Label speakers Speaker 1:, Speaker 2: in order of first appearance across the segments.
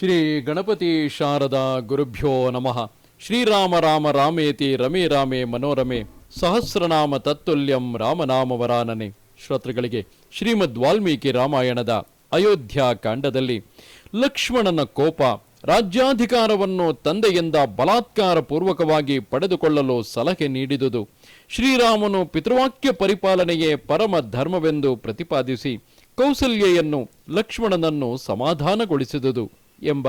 Speaker 1: ಶ್ರೀ ಗಣಪತಿ ಶಾರದಾ ಗುರುಭ್ಯೋ ನಮಃ. ಶ್ರೀರಾಮ ರಾಮ ರಾಮೇತಿ ರಮೇ ರಾಮೇ ಮನೋರಮೆ. ಸಹಸ್ರನಾಮ ತತ್ತುಲ್ಯಂ ರಾಮನಾಮವರಾನನೆ. ಶ್ರೋತೃಗಳಿಗೆ ಶ್ರೀಮದ್ ವಾಲ್ಮೀಕಿ ರಾಮಾಯಣದ ಅಯೋಧ್ಯ ಕಾಂಡದಲ್ಲಿ ಲಕ್ಷ್ಮಣನ ಕೋಪ ರಾಜ್ಯಾಧಿಕಾರವನ್ನು ತಂದೆಯಿಂದ ಬಲಾತ್ಕಾರ ಪೂರ್ವಕವಾಗಿ ಪಡೆದುಕೊಳ್ಳಲು ಸಲಹೆ ನೀಡಿದುದು. ಶ್ರೀರಾಮನು ಪಿತೃವಾಕ್ಯ ಪರಿಪಾಲನೆಯೇ ಪರಮ ಧರ್ಮವೆಂದು ಪ್ರತಿಪಾದಿಸಿ ಕೌಸಲ್ಯೆಯನ್ನು ಲಕ್ಷ್ಮಣನನ್ನು ಸಮಾಧಾನಗೊಳಿಸಿದುದು. ಎಂಬ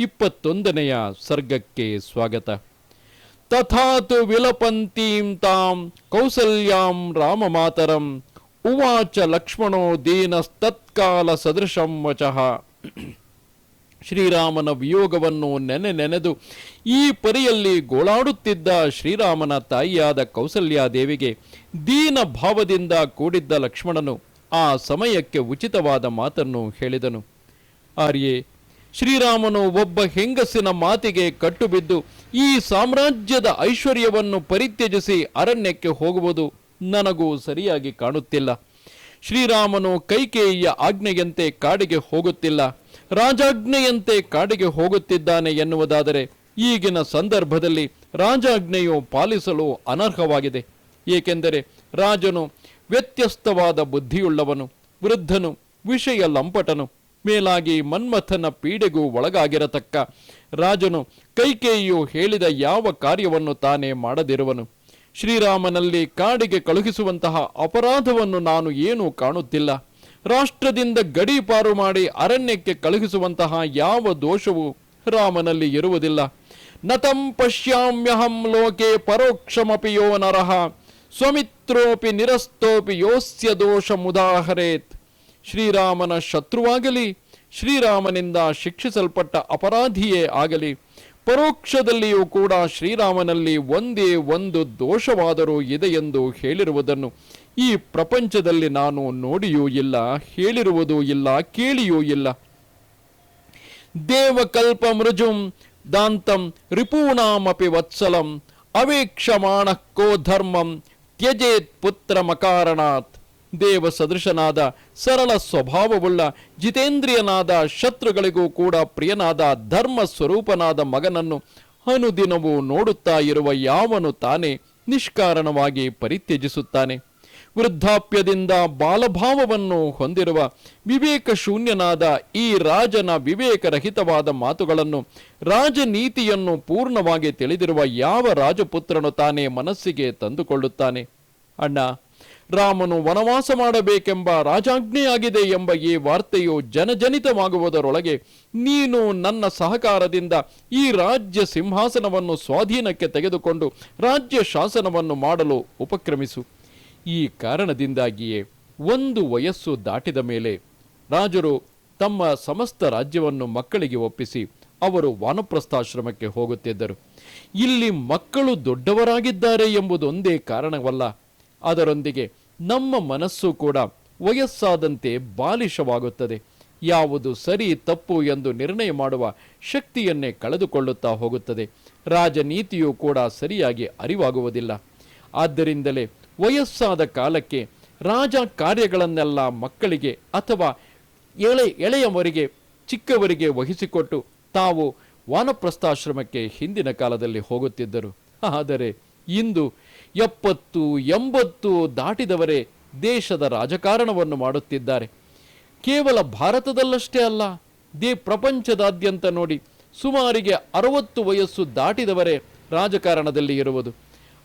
Speaker 1: ಇಪ್ಪತ್ತೊಂದನೆಯ ಸರ್ಗಕ್ಕೆ ಸ್ವಾಗತ. ತಥಾತು ವಿಲಪಂತೀಂ ತಾಂ ಕೌಸಲ್ಯಾಂ ರಾಮಮಾತರಂ. ಉವಾಚ ಲಕ್ಷ್ಮಣೋ ದೀನಸ್ತತ್ಕಾಲ ಸದೃಶಂ ವಚಃ. ಶ್ರೀರಾಮನ ವಿಯೋಗವನ್ನು ನೆನೆ ನೆನೆದು ಈ ಪರಿಯಲ್ಲಿ ಗೋಳಾಡುತ್ತಿದ್ದ ಶ್ರೀರಾಮನ ತಾಯಿಯಾದ ಕೌಸಲ್ಯಾದೇವಿಗೆ ದೀನ ಭಾವದಿಂದ ಕೂಡಿದ್ದ ಲಕ್ಷ್ಮಣನು ಆ ಸಮಯಕ್ಕೆ ಉಚಿತವಾದ ಮಾತನ್ನು ಹೇಳಿದನು. ಆರ್ಯೆ ಶ್ರೀರಾಮನು ಒಬ್ಬ ಹೆಂಗಸಿನ ಮಾತಿಗೆ ಕಟ್ಟುಬಿದ್ದು ಈ ಸಾಮ್ರಾಜ್ಯದ ಐಶ್ವರ್ಯವನ್ನು ಪರಿತ್ಯಜಿಸಿ ಅರಣ್ಯಕ್ಕೆ ಹೋಗುವುದು ನನಗೂ ಸರಿಯಾಗಿ ಕಾಣುತ್ತಿಲ್ಲ. ಶ್ರೀರಾಮನು ಕೈಕೇಯಿಯ ಆಜ್ಞೆಯಂತೆ ಕಾಡಿಗೆ ಹೋಗುತ್ತಿಲ್ಲ. ರಾಜಾಜ್ಞೆಯಂತೆ ಕಾಡಿಗೆ ಹೋಗುತ್ತಿದ್ದಾನೆ ಎನ್ನುವುದಾದರೆ ಈಗಿನ ಸಂದರ್ಭದಲ್ಲಿ ರಾಜಾಜ್ಞೆಯು ಪಾಲಿಸಲು ಅನರ್ಹವಾಗಿದೆ. ಏಕೆಂದರೆ ರಾಜನು ವ್ಯತ್ಯಸ್ತವಾದ ಬುದ್ಧಿಯುಳ್ಳವನು, ವೃದ್ಧನು ವಿಷಯ ಲಂಪಟನು ಮೇಲಾಗಿ ಮನ್ಮಥನ ಪೀಡೆಗೂ ಒಳಗಾಗಿರತಕ್ಕ ರಾಜನು ಕೈಕೇಯಿಯು ಹೇಳಿದ ಯಾವ ಕಾರ್ಯವನ್ನು ತಾನೇ ಮಾಡದಿರುವನು. ಶ್ರೀರಾಮನಲ್ಲಿ ಕಾಡಿಗೆ ಕಳುಹಿಸುವಂತಹ ಅಪರಾಧವನ್ನು ನಾನು ಏನೂ ಕಾಣುತ್ತಿಲ್ಲ. ರಾಷ್ಟ್ರದಿಂದ ಗಡೀಪಾರು ಮಾಡಿ ಅರಣ್ಯಕ್ಕೆ ಕಳುಹಿಸುವಂತಹ ಯಾವ ದೋಷವು ರಾಮನಲ್ಲಿ ಇರುವುದಿಲ್ಲ. ನತಂ ಪಶ್ಯಾಮ್ಯಹಂ ಲೋಕೆ ಪರೋಕ್ಷಮಪಿ ಯೋ ನರಃ. ಸ್ವಮಿತ್ರೋಪಿ ನಿರಸ್ತೋಪಿ ಯೋಸ್ಯ ದೋಷ ಮುದಾಹರೇತ್. ಶ್ರೀರಾಮನ ಶತ್ರುವಾಗಲಿ, ಶ್ರೀರಾಮನಿಂದ ಶಿಕ್ಷಿಸಲ್ಪಟ್ಟ ಅಪರಾಧಿಯೇ ಆಗಲಿ, ಪರೋಕ್ಷದಲ್ಲಿಯೂ ಕೂಡ ಶ್ರೀರಾಮನಲ್ಲಿ ಒಂದೇ ಒಂದು ದೋಷವಾದರೂ ಇದೆ ಎಂದು ಹೇಳಿರುವುದನ್ನು ಈ ಪ್ರಪಂಚದಲ್ಲಿ ನಾನು ನೋಡಿಯೂ ಇಲ್ಲ, ಹೇಳಿರುವುದೂ ಇಲ್ಲ, ಕೇಳಿಯೂ ಇಲ್ಲ. ದೇವಕಲ್ಪ ಮೃಜುಂ ದಾಂತಂ ರಿಪೂಣಾಮಪಿ ವತ್ಸಲಂ ಅವೇಕ್ಷಮಾಣ ಕೋ ಧರ್ಮಂ ತ್ಯಜೇತ್ ಪುತ್ರ ಮಕಾರಣಾತ್. ದೇವ ಸದೃಶನಾದ ಸರಳ ಸ್ವಭಾವವುಳ್ಳ, ಜಿತೇಂದ್ರಿಯನಾದ, ಶತ್ರುಗಳಿಗೂ ಕೂಡ ಪ್ರಿಯನಾದ ಧರ್ಮ ಸ್ವರೂಪನಾದ ಮಗನನ್ನು ಅನುದಿನವೂ ನೋಡುತ್ತಾ ಇರುವ ಯಾವನು ತಾನೇ ನಿಷ್ಕಾರಣವಾಗಿ ಪರಿತ್ಯಜಿಸುತ್ತಾನೆ. ವೃದ್ಧಾಪ್ಯದಿಂದ ಬಾಲಭಾವವನ್ನು ಹೊಂದಿರುವ ವಿವೇಕ ಶೂನ್ಯನಾದ ಈ ರಾಜನ ವಿವೇಕರಹಿತವಾದ ಮಾತುಗಳನ್ನು, ರಾಜನೀತಿಯನ್ನು ಪೂರ್ಣವಾಗಿ ತಿಳಿದಿರುವ ಯಾವ ರಾಜಪುತ್ರನು ತಾನೇ ಮನಸ್ಸಿಗೆ ತಂದುಕೊಳ್ಳುತ್ತಾನೆ? ಅಣ್ಣ ರಾಮನು ವನವಾಸ ಮಾಡಬೇಕೆಂಬ ರಾಜಾಜ್ಞೆಯಾಗಿದೆ ಎಂಬ ಈ ವಾರ್ತೆಯು ಜನಜನಿತವಾಗುವುದರೊಳಗೆ ನೀನು ನನ್ನ ಸಹಕಾರದಿಂದ ಈ ರಾಜ್ಯ ಸಿಂಹಾಸನವನ್ನು ಸ್ವಾಧೀನಕ್ಕೆ ತೆಗೆದುಕೊಂಡು ರಾಜ್ಯ ಶಾಸನವನ್ನು ಮಾಡಲು ಉಪಕ್ರಮಿಸು. ಈ ಕಾರಣದಿಂದಾಗಿಯೇ ಒಂದು ವಯಸ್ಸು ದಾಟಿದ ಮೇಲೆ ರಾಜರು ತಮ್ಮ ಸಮಸ್ತ ರಾಜ್ಯವನ್ನು ಮಕ್ಕಳಿಗೆ ಒಪ್ಪಿಸಿ ಅವರು ವಾನಪ್ರಸ್ಥಾಶ್ರಮಕ್ಕೆ ಹೋಗುತ್ತಿದ್ದರು. ಇಲ್ಲಿ ಮಕ್ಕಳು ದೊಡ್ಡವರಾಗಿದ್ದಾರೆ ಎಂಬುದೊಂದೇ ಕಾರಣವಲ್ಲ. ಅದರೊಂದಿಗೆ ನಮ್ಮ ಮನಸ್ಸು ಕೂಡ ವಯಸ್ಸಾದಂತೆ ಬಾಲಿಶವಾಗುತ್ತದೆ. ಯಾವುದು ಸರಿ ತಪ್ಪು ಎಂದು ನಿರ್ಣಯ ಮಾಡುವ ಶಕ್ತಿಯನ್ನೇ ಕಳೆದುಕೊಳ್ಳುತ್ತಾ ಹೋಗುತ್ತದೆ. ರಾಜನೀತಿಯು ಕೂಡ ಸರಿಯಾಗಿ ಅರಿವಾಗುವುದಿಲ್ಲ. ಆದ್ದರಿಂದಲೇ ವಯಸ್ಸಾದ ಕಾಲಕ್ಕೆ ರಾಜ ಕಾರ್ಯಗಳನ್ನೆಲ್ಲ ಮಕ್ಕಳಿಗೆ ಅಥವಾ ಎಳೆ, ಎಳೆಯವರಿಗೆ, ಚಿಕ್ಕವರಿಗೆ ವಹಿಸಿಕೊಟ್ಟು ತಾವು ವಾನಪ್ರಸ್ಥಾಶ್ರಮಕ್ಕೆ ಹಿಂದಿನ ಕಾಲದಲ್ಲಿ ಹೋಗುತ್ತಿದ್ದರು. ಆದರೆ ಇಂದು ಎಪ್ಪತ್ತು, ಎಂಬತ್ತು ದಾಟಿದವರೇ ದೇಶದ ರಾಜಕಾರಣವನ್ನು ಮಾಡುತ್ತಿದ್ದಾರೆ. ಕೇವಲ ಭಾರತದಲ್ಲಷ್ಟೇ ಅಲ್ಲ, ದೇ ಪ್ರಪಂಚದಾದ್ಯಂತ ನೋಡಿ ಸುಮಾರಿಗೆ ಅರವತ್ತು ವಯಸ್ಸು ದಾಟಿದವರೇ ರಾಜಕಾರಣದಲ್ಲಿ ಇರುವುದು.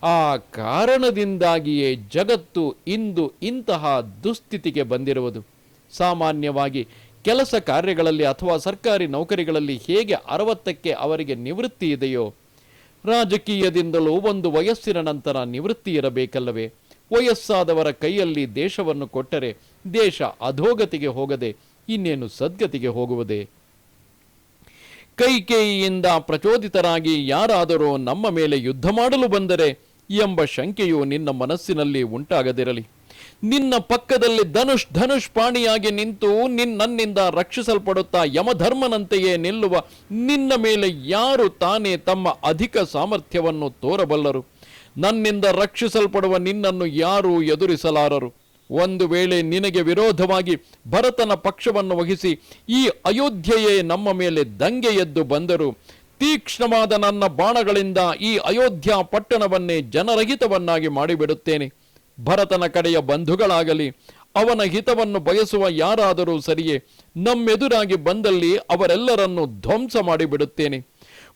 Speaker 1: ಆ ಕಾರಣದಿಂದಾಗಿಯೇ ಜಗತ್ತು ಇಂದು ಇಂತಹ ದುಸ್ಥಿತಿಗೆ ಬಂದಿರುವುದು. ಸಾಮಾನ್ಯವಾಗಿ ಕೆಲಸ ಕಾರ್ಯಗಳಲ್ಲಿ ಅಥವಾ ಸರ್ಕಾರಿ ನೌಕರಿಗಳಲ್ಲಿ ಹೇಗೆ ಅರವತ್ತಕ್ಕೆ ಅವರಿಗೆ ನಿವೃತ್ತಿ ಇದೆಯೋ ರಾಜಕೀಯದಿಂದಲೂ ಒಂದು ವಯಸ್ಸಿನ ನಂತರ ನಿವೃತ್ತಿ ಇರಬೇಕಲ್ಲವೇ? ವಯಸ್ಸಾದವರ ಕೈಯಲ್ಲಿ ದೇಶವನ್ನು ಕೊಟ್ಟರೆ ದೇಶ ಅಧೋಗತಿಗೆ ಹೋಗದೆ ಇನ್ನೇನು ಸದ್ಗತಿಗೆ ಹೋಗುವುದೇ? ಕೈಕೇಯಿಯಿಂದ ಪ್ರಚೋದಿತರಾಗಿ ಯಾರಾದರೂ ನಮ್ಮ ಮೇಲೆ ಯುದ್ಧ ಮಾಡಲು ಬಂದರೆ ಎಂಬ ಶಂಕೆಯು ನಿನ್ನ ಮನಸ್ಸಿನಲ್ಲಿ ಉಂಟಾಗದಿರಲಿ. ನಿನ್ನ ಪಕ್ಕದಲ್ಲಿ ಧನುಷ್ ಧನುಷ್ ಪಾಣಿಯಾಗಿ ನಿಂತು ನಿನ್ನನ್ನಿಂದ ರಕ್ಷಿಸಲ್ಪಡುತ್ತಾ ಯಮಧರ್ಮನಂತೆಯೇ ನಿಲ್ಲುವ ನಿನ್ನ ಮೇಲೆ ಯಾರು ತಾನೇ ತಮ್ಮ ಅಧಿಕ ಸಾಮರ್ಥ್ಯವನ್ನು ತೋರಬಲ್ಲರು? ನನ್ನಿಂದ ರಕ್ಷಿಸಲ್ಪಡುವ ನಿನ್ನನ್ನು ಯಾರೂ ಎದುರಿಸಲಾರರು? ಒಂದು ವೇಳೆ ನಿನಗೆ ವಿರೋಧವಾಗಿ ಭರತನ ಪಕ್ಷವನ್ನು ವಹಿಸಿ ಈ ಅಯೋಧ್ಯೆಯೇ ನಮ್ಮ ಮೇಲೆ ದಂಗೆ ಎದ್ದು ಬಂದರು ತೀಕ್ಷ್ಣವಾದ ನನ್ನ ಬಾಣಗಳಿಂದ ಈ ಅಯೋಧ್ಯ ಪಟ್ಟಣವನ್ನೇ ಜನರಹಿತವನ್ನಾಗಿ ಮಾಡಿಬಿಡುತ್ತೇನೆ. ಭರತನ ಕಡೆಯ ಬಂಧುಗಳಾಗಲಿ, ಅವನ ಹಿತವನ್ನು ಬಯಸುವ ಯಾರಾದರೂ ಸರಿಯೇ, ನಮ್ಮೆದುರಾಗಿ ಬಂದಲ್ಲಿ ಅವರೆಲ್ಲರನ್ನು ಧ್ವಂಸ ಮಾಡಿಬಿಡುತ್ತೇನೆ.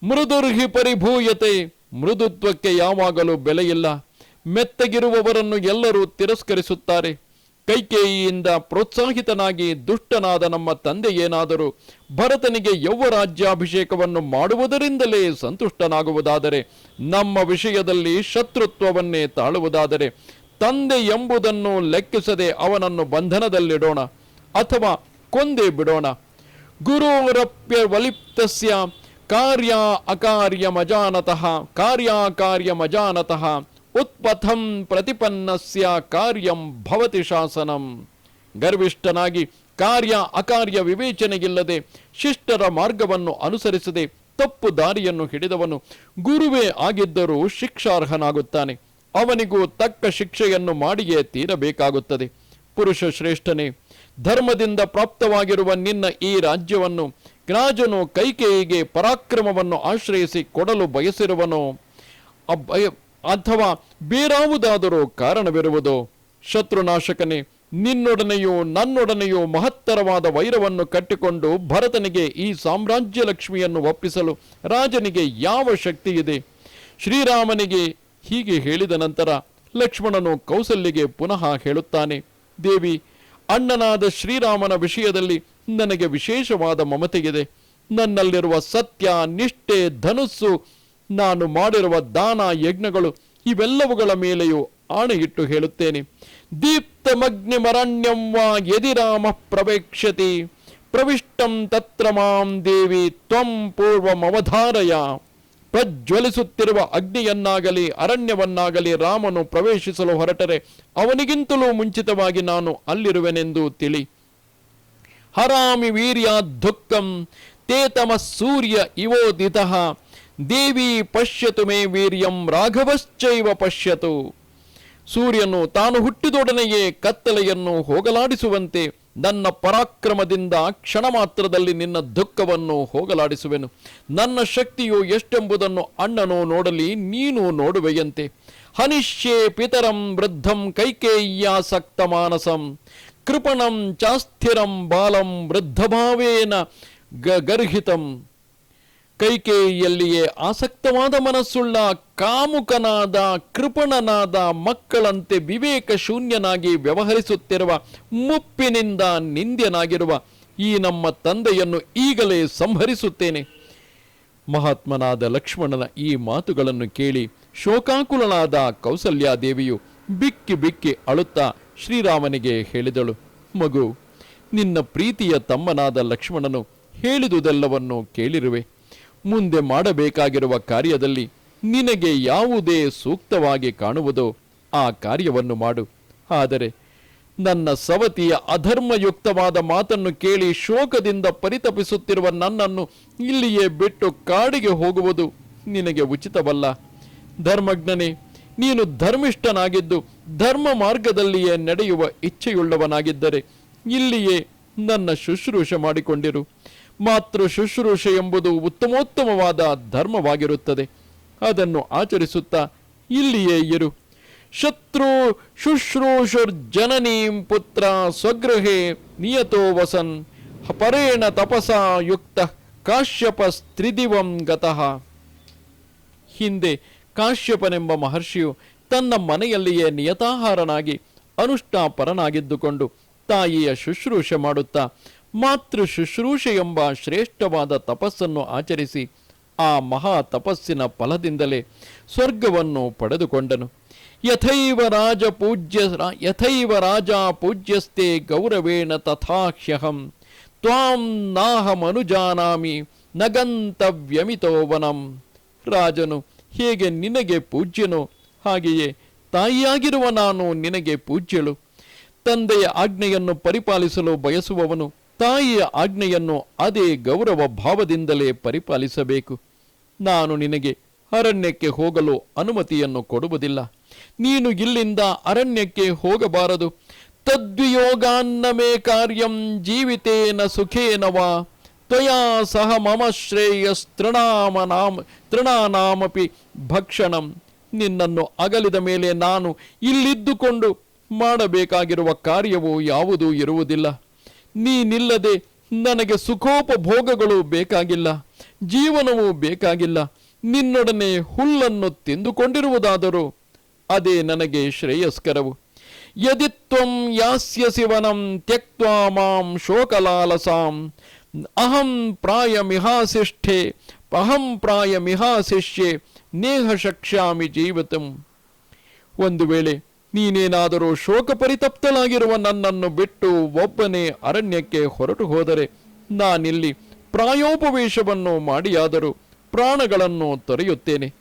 Speaker 1: ಮೃದುರ್ಹಿ ಪರಿಭೂಯತೆ, ಮೃದುತ್ವಕ್ಕೆ ಯಾವಾಗಲೂ ಬೆಲೆಯಿಲ್ಲ. ಮೆತ್ತಗಿರುವವರನ್ನು ಎಲ್ಲರೂ ತಿರಸ್ಕರಿಸುತ್ತಾರೆ. ಕೈಕೇಯಿಯಿಂದ ಪ್ರೋತ್ಸಾಹಿತನಾಗಿ ದುಷ್ಟನಾದ ನಮ್ಮ ತಂದೆ ಏನಾದರೂ ಭರತನಿಗೆ ಯೌವ ರಾಜ್ಯಾಭಿಷೇಕವನ್ನು ಮಾಡುವುದರಿಂದಲೇ ಸಂತುಷ್ಟನಾಗುವುದಾದರೆ, ನಮ್ಮ ವಿಷಯದಲ್ಲಿ ಶತ್ರುತ್ವವನ್ನೇ ತಾಳುವುದಾದರೆ ತಂದೆ ಎಂಬುದನ್ನು ಲೆಕ್ಕಿಸದೆ ಅವನನ್ನು ಬಂಧನದಲ್ಲಿಡೋಣ ಅಥವಾ ಕೊಂದೇ ಬಿಡೋಣ. ಗುರುರಪ್ಯ ವಲಿಪ್ತಸ್ಯ ಕಾರ್ಯ ಅಕಾರ್ಯಮಜಾನತಃ ಕಾರ್ಯಾಕಾರ್ಯಮಜಾನತಃ ಉತ್ಪಥಂ ಪ್ರತಿಪನ್ನಸ್ಯ ಕಾರ್ಯಂ ಭವತಿ ಶಾಸನಂ. ಗರ್ವಿಷ್ಠನಾಗಿ ಕಾರ್ಯ ಅಕಾರ್ಯ ವಿವೇಚನೆಗಿಲ್ಲದೆ ಶಿಷ್ಟರ ಮಾರ್ಗವನ್ನು ಅನುಸರಿಸದೆ ತಪ್ಪು ದಾರಿಯನ್ನು ಹಿಡಿದವನು ಗುರುವೇ ಆಗಿದ್ದರೂ ಶಿಕ್ಷಾರ್ಹನಾಗುತ್ತಾನೆ. ಅವನಿಗೂ ತಕ್ಕ ಶಿಕ್ಷೆಯನ್ನು ಮಾಡಿಯೇ ತೀರಬೇಕಾಗುತ್ತದೆ. ಪುರುಷ ಶ್ರೇಷ್ಠನೇ, ಧರ್ಮದಿಂದ ಪ್ರಾಪ್ತವಾಗಿರುವ ನಿನ್ನ ಈ ರಾಜ್ಯವನ್ನು ರಾಜನು ಕೈಕೇಯಿಗೆ ಪರಾಕ್ರಮವನ್ನು ಆಶ್ರಯಿಸಿ ಕೊಡಲು ಬಯಸಿರುವನೋ. ಅಬ್ಬಯ ಅಥವಾ ಬೇರಾವುದಾದರೂ ಕಾರಣವಿರುವುದು. ಶತ್ರುನಾಶಕನೇ, ನಿನ್ನೊಡನೆಯೂ ನನ್ನೊಡನೆಯೂ ಮಹತ್ತರವಾದ ವೈರವನ್ನು ಕಟ್ಟಿಕೊಂಡು ಭರತನಿಗೆ ಈ ಸಾಮ್ರಾಜ್ಯ ಲಕ್ಷ್ಮಿಯನ್ನು ಒಪ್ಪಿಸಲು ರಾಜನಿಗೆ ಯಾವ ಶಕ್ತಿ ಇದೆ ಶ್ರೀರಾಮನಿಗೆ ಹೀಗೆ ಹೇಳಿದ ನಂತರ ಲಕ್ಷ್ಮಣನು ಕೌಸಲ್ಯಗೆ ಪುನಃ ಹೇಳುತ್ತಾನೆ, ದೇವಿ, ಅಣ್ಣನಾದ ಶ್ರೀರಾಮನ ವಿಷಯದಲ್ಲಿ ನನಗೆ ವಿಶೇಷವಾದ ಮಮತೆಗಿದೆ ನನ್ನಲ್ಲಿರುವ ಸತ್ಯ, ನಿಷ್ಠೆ, ಧನುಸ್ಸು, ನಾನು ಮಾಡಿರುವ ದಾನ, ಯಜ್ಞಗಳು ಇವೆಲ್ಲವುಗಳ ಮೇಲೆಯೂ ಆಣೆಯಿಟ್ಟು ಹೇಳುತ್ತೇನೆ. ದೀಪ್ತಮಗ್ನಿಮರಣ್ಯಂ ವಾ ಯದಿರಾಮ ಪ್ರವೇಕ್ಷತಿ ಪ್ರವಿಷ್ಟಂ ತತ್ರ ಮಾಂ ದೇವಿ ತ್ವಂ ಪೂರ್ವಮವಧಾರಯ. ಪ್ರಜ್ವಲಿಸುತ್ತಿರುವ ಅಗ್ನಿಯನ್ನಾಗಲಿ, ಅರಣ್ಯವನ್ನಾಗಲಿ ರಾಮನು ಪ್ರವೇಶಿಸಲು ಹೊರಟರೆ, ಅವನಿಗಿಂತಲೂ ಮುಂಚಿತವಾಗಿ ನಾನು ಅಲ್ಲಿರುವೆನೆಂದು ತಿಳಿ. ಹರಾಮಿ ವೀರ್ಯ ದುಃಖಂ ತೇತಮ ಸೂರ್ಯ ಇವೋದಿತ ದೇವಿ ಪಶ್ಯತು ಮೇ ವೀರ್ಯಂ ರಾಘವಶ್ಚೈವ ಪಶ್ಯತು. ಸೂರ್ಯನು ತಾನು ಹುಟ್ಟಿದೊಡನೆಯೇ ಕತ್ತಲೆಯನ್ನು ಹೋಗಲಾಡಿಸುವಂತೆ ನನ್ನ ಪರಾಕ್ರಮದಿಂದ ಕ್ಷಣ ಮಾತ್ರದಲ್ಲಿ ನಿನ್ನ ದುಃಖವನ್ನು ಹೋಗಲಾಡಿಸುವೆನು. ನನ್ನ ಶಕ್ತಿಯು ಎಷ್ಟೆಂಬುದನ್ನು ಅಣ್ಣನು ನೋಡಲಿ, ನೀನು ನೋಡುವೆಯಂತೆ. ಹನಿಷ್ಯೇ ಪಿತರಂ ವೃದ್ಧಂ ಕೈಕೇಯ್ಯಾಸಕ್ತ ಮಾನಸಂ. ಕೃಪಣಂ ಚಾಸ್ಥಿರಂ ಬಾಲಂ ವೃದ್ಧಭಾವೇನ ಗರ್ಹಿತಂ. ಕೈಕೇಯಿಯಲ್ಲಿಯೇ ಆಸಕ್ತವಾದ ಮನಸ್ಸುಳ್ಳ ಕಾಮುಕನಾದ, ಕೃಪಣನಾದ ಮಕ್ಕಳಂತೆ ವಿವೇಕ ಶೂನ್ಯನಾಗಿ ವ್ಯವಹರಿಸುತ್ತಿರುವ, ಮುಪ್ಪಿನಿಂದ ನಿಂದ್ಯನಾಗಿರುವ ಈ ನಮ್ಮ ತಂದೆಯನ್ನು ಈಗಲೇ ಸಂಹರಿಸುತ್ತೇನೆ. ಮಹಾತ್ಮನಾದ ಲಕ್ಷ್ಮಣನ ಈ ಮಾತುಗಳನ್ನು ಕೇಳಿ ಶೋಕಾಕುಲನಾದ ಕೌಸಲ್ಯಾದೇವಿಯು ಬಿಕ್ಕಿ ಬಿಕ್ಕಿ ಅಳುತ್ತಾ ಶ್ರೀರಾಮನಿಗೆ ಹೇಳಿದಳು, ಮಗು, ನಿನ್ನ ಪ್ರೀತಿಯ ತಮ್ಮನಾದ ಲಕ್ಷ್ಮಣನು ಹೇಳಿದುದೆಲ್ಲವನ್ನು ಕೇಳಿರುವೆ. ಮುಂದೆ ಮಾಡಬೇಕಾಗಿರುವ ಕಾರ್ಯದಲ್ಲಿ ನಿನಗೆ ಯಾವುದೇ ಸೂಕ್ತವಾಗಿ ಕಾಣುವುದೋ ಆ ಕಾರ್ಯವನ್ನು ಮಾಡು. ಆದರೆ ನನ್ನ ಸವತಿಯ ಅಧರ್ಮಯುಕ್ತವಾದ ಮಾತನ್ನು ಕೇಳಿ ಶೋಕದಿಂದ ಪರಿತಪಿಸುತ್ತಿರುವ ನನ್ನನ್ನು ಇಲ್ಲಿಯೇ ಬಿಟ್ಟು ಕಾಡಿಗೆ ಹೋಗುವುದು ನಿನಗೆ ಉಚಿತವಲ್ಲ. ಧರ್ಮಜ್ಞನೇ, ನೀನು ಧರ್ಮಿಷ್ಠನಾಗಿದ್ದು ಧರ್ಮ ಮಾರ್ಗದಲ್ಲಿಯೇ ನಡೆಯುವ ಇಚ್ಛೆಯುಳ್ಳವನಾಗಿದ್ದರೆ ಇಲ್ಲಿಯೇ ನನ್ನ ಶುಶ್ರೂಷೆ ಮಾಡಿಕೊಂಡಿರು. ಮಾತೃ ಶುಶ್ರೂಷೆ ಎಂಬುದು ಉತ್ತಮೋತ್ತಮವಾದ ಧರ್ಮವಾಗಿರುತ್ತದೆ. ಅದನ್ನು ಆಚರಿಸುತ್ತಾ ಇಲ್ಲಿಯೇ ಇರು. ಶತ್ರು ಶುಶ್ರೂಷುರ್ಜನನೀಂ ಪುತ್ರ ಸ್ವಗೃಹೇ ನಿಯತೋ ವಸನ್ ಪರೇಣ ತಪಸಾ ಯುಕ್ತ ಕಾಶ್ಯಪ ಸ್ತ್ರಿದಿವಂ ಗತಃ. ಹಿಂದೆ ಕಾಶ್ಯಪನೆಂಬ ಮಹರ್ಷಿಯು ತನ್ನ ಮನೆಯಲ್ಲಿಯೇ ನಿಯತಾಹಾರನಾಗಿ ಅನುಷ್ಠಾಪರನಾಗಿದ್ದುಕೊಂಡು ತಾಯಿಯ ಶುಶ್ರೂಷೆ ಮಾಡುತ್ತಾ ಮಾತೃ ಶುಶ್ರೂಷೆ ಎಂಬ ಶ್ರೇಷ್ಠವಾದ ತಪಸ್ಸನ್ನು ಆಚರಿಸಿ ಆ ಮಹಾ ತಪಸ್ಸಿನ ಫಲದಿಂದಲೇ ಸ್ವರ್ಗವನ್ನು ಪಡೆದುಕೊಂಡನು. ಯಥೈವ ರಾಜ ಪೂಜ್ಯ ಯಥೈವ ರಾಜ ಪೂಜ್ಯಸ್ತೆ ಗೌರವೇಣ ತಥಾಹ್ಯಹಂ ತ್ವಾಂ ನಾಹಮನುಜಾನಾಮಿ ನಗಂತವ್ಯಮಿತೋವನಂ. ರಾಜನು, ಹೇಗೆ ನಿನಗೆ ಪೂಜ್ಯನೋ ಹಾಗೆಯೇ ತಾಯಿಯಾಗಿರುವ ನಾನು ನಿನಗೆ ಪೂಜ್ಯಳು. ತಂದೆಯ ಆಜ್ಞೆಯನ್ನು ಪರಿಪಾಲಿಸಲು ಬಯಸುವವನು ತಾಯಿಯ ಆಜ್ಞೆಯನ್ನು ಅದೇ ಗೌರವ ಭಾವದಿಂದಲೇ ಪರಿಪಾಲಿಸಬೇಕು. ನಾನು ನಿನಗೆ ಅರಣ್ಯಕ್ಕೆ ಹೋಗಲು ಅನುಮತಿಯನ್ನು ಕೊಡುವುದಿಲ್ಲ. ನೀನು ಇಲ್ಲಿಂದ ಅರಣ್ಯಕ್ಕೆ ಹೋಗಬಾರದು. ತದ್ವಿಯೋಗಾನ್ನಮೇ ಕಾರ್ಯಂ ಜೀವಿತೇನ ಸುಖೇನವಾ ತ್ವಯಾ ಸಹ ಮಮ ಶ್ರೇಯಸ್ತೃಣಾಮ ನಾಮ ತೃಣಾನಾಮಪಿ ಭಕ್ಷಣಂ. ನಿನ್ನನ್ನು ಅಗಲಿದ ಮೇಲೆ ನಾನು ಇಲ್ಲಿದ್ದುಕೊಂಡು ಮಾಡಬೇಕಾಗಿರುವ ಕಾರ್ಯವು ಯಾವುದೂ ಇರುವುದಿಲ್ಲ. ನೀನಿಲ್ಲದೆ ನನಗೆ ಸುಖೋಪಭೋಗಗಳು ಬೇಕಾಗಿಲ್ಲ, ಜೀವನವೂ ಬೇಕಾಗಿಲ್ಲ, ನಿನ್ನೊಡನೆ ಹುಲ್ಲನ್ನು ತಿಂದುಕೊಂಡಿರುವುದಾದರೂ ಅದೇ ನನಗೆ ಶ್ರೇಯಸ್ಕರವು. ಯದಿತ್ವಂ ಯಾಸ್ಯ ಶಿವನಂ ವನಂ ತ್ಯಕ್ತ್ವಾ ಮಾಂ ಶೋಕಲಾಲಸಾಂ, ಅಹಂ ಪ್ರಾಯ ಮಿಹಾಸಿಷ್ಠೆ ಅಹಂ ಪ್ರಾಯ ಮಿಹಾಸಿಷ್ಯೆ ನೇಹ ಶಕ್ಷ್ಯಾಮಿ ಜೀವಿತಂ. ಒಂದು ವೇಳೆ ನೀನೇನಾದರೂ ಶೋಕಪರಿತಪ್ತನಾಗಿರುವ ನನ್ನನ್ನು ಬಿಟ್ಟು ಒಬ್ಬನೇ ಅರಣ್ಯಕ್ಕೆ ಹೊರಟು ಹೋದರೆ ನಾನಿಲ್ಲಿ ಪ್ರಾಯೋಪವೇಶವನ್ನು ಮಾಡಿಯಾದರೂ ಪ್ರಾಣಗಳನ್ನು ತೊರೆಯುತ್ತೇನೆ.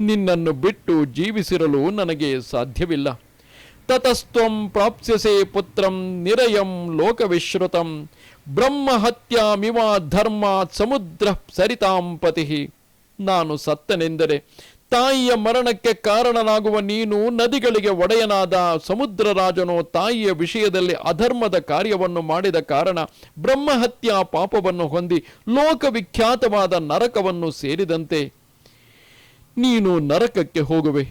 Speaker 1: ನಿನ್ನನ್ನು ಬಿಟ್ಟು ಜೀವಿಸಿರಲು ನನಗೆ ಸಾಧ್ಯವಿಲ್ಲ. ತತಸ್ತ್ವಂ ಪ್ರಾಪ್ಸ್ಯಸೆ ಪುತ್ರಂ ನಿರಯಂ ಲೋಕವಿಶ್ರುತಂ. ಬ್ರಹ್ಮಹತ್ಯಾಮಿವ ಧರ್ಮ ಸಮುದ್ರ ಸರಿತಾಂ ಪತಿ. ನಾನು ಸತ್ತನೆಂದರೆ ತಾಯಿಯ ಮರಣಕ್ಕೆ ಕಾರಣನಾಗುವ ನೀನು ನದಿಗಳಿಗೆ ಒಡೆಯನಾದ ಸಮುದ್ರ ರಾಜನು ತಾಯಿಯ ವಿಷಯದಲ್ಲಿ ಅಧರ್ಮದ ಕಾರ್ಯವನ್ನು ಮಾಡಿದ ಕಾರಣ ಬ್ರಹ್ಮಹತ್ಯಾ ಪಾಪವನ್ನು ಹೊಂದಿ ಲೋಕವಿಖ್ಯಾತವಾದ ನರಕವನ್ನು ಸೇರಿದಂತೆ ನೀನು ನರಕಕ್ಕೆ ಹೋಗುವೆ.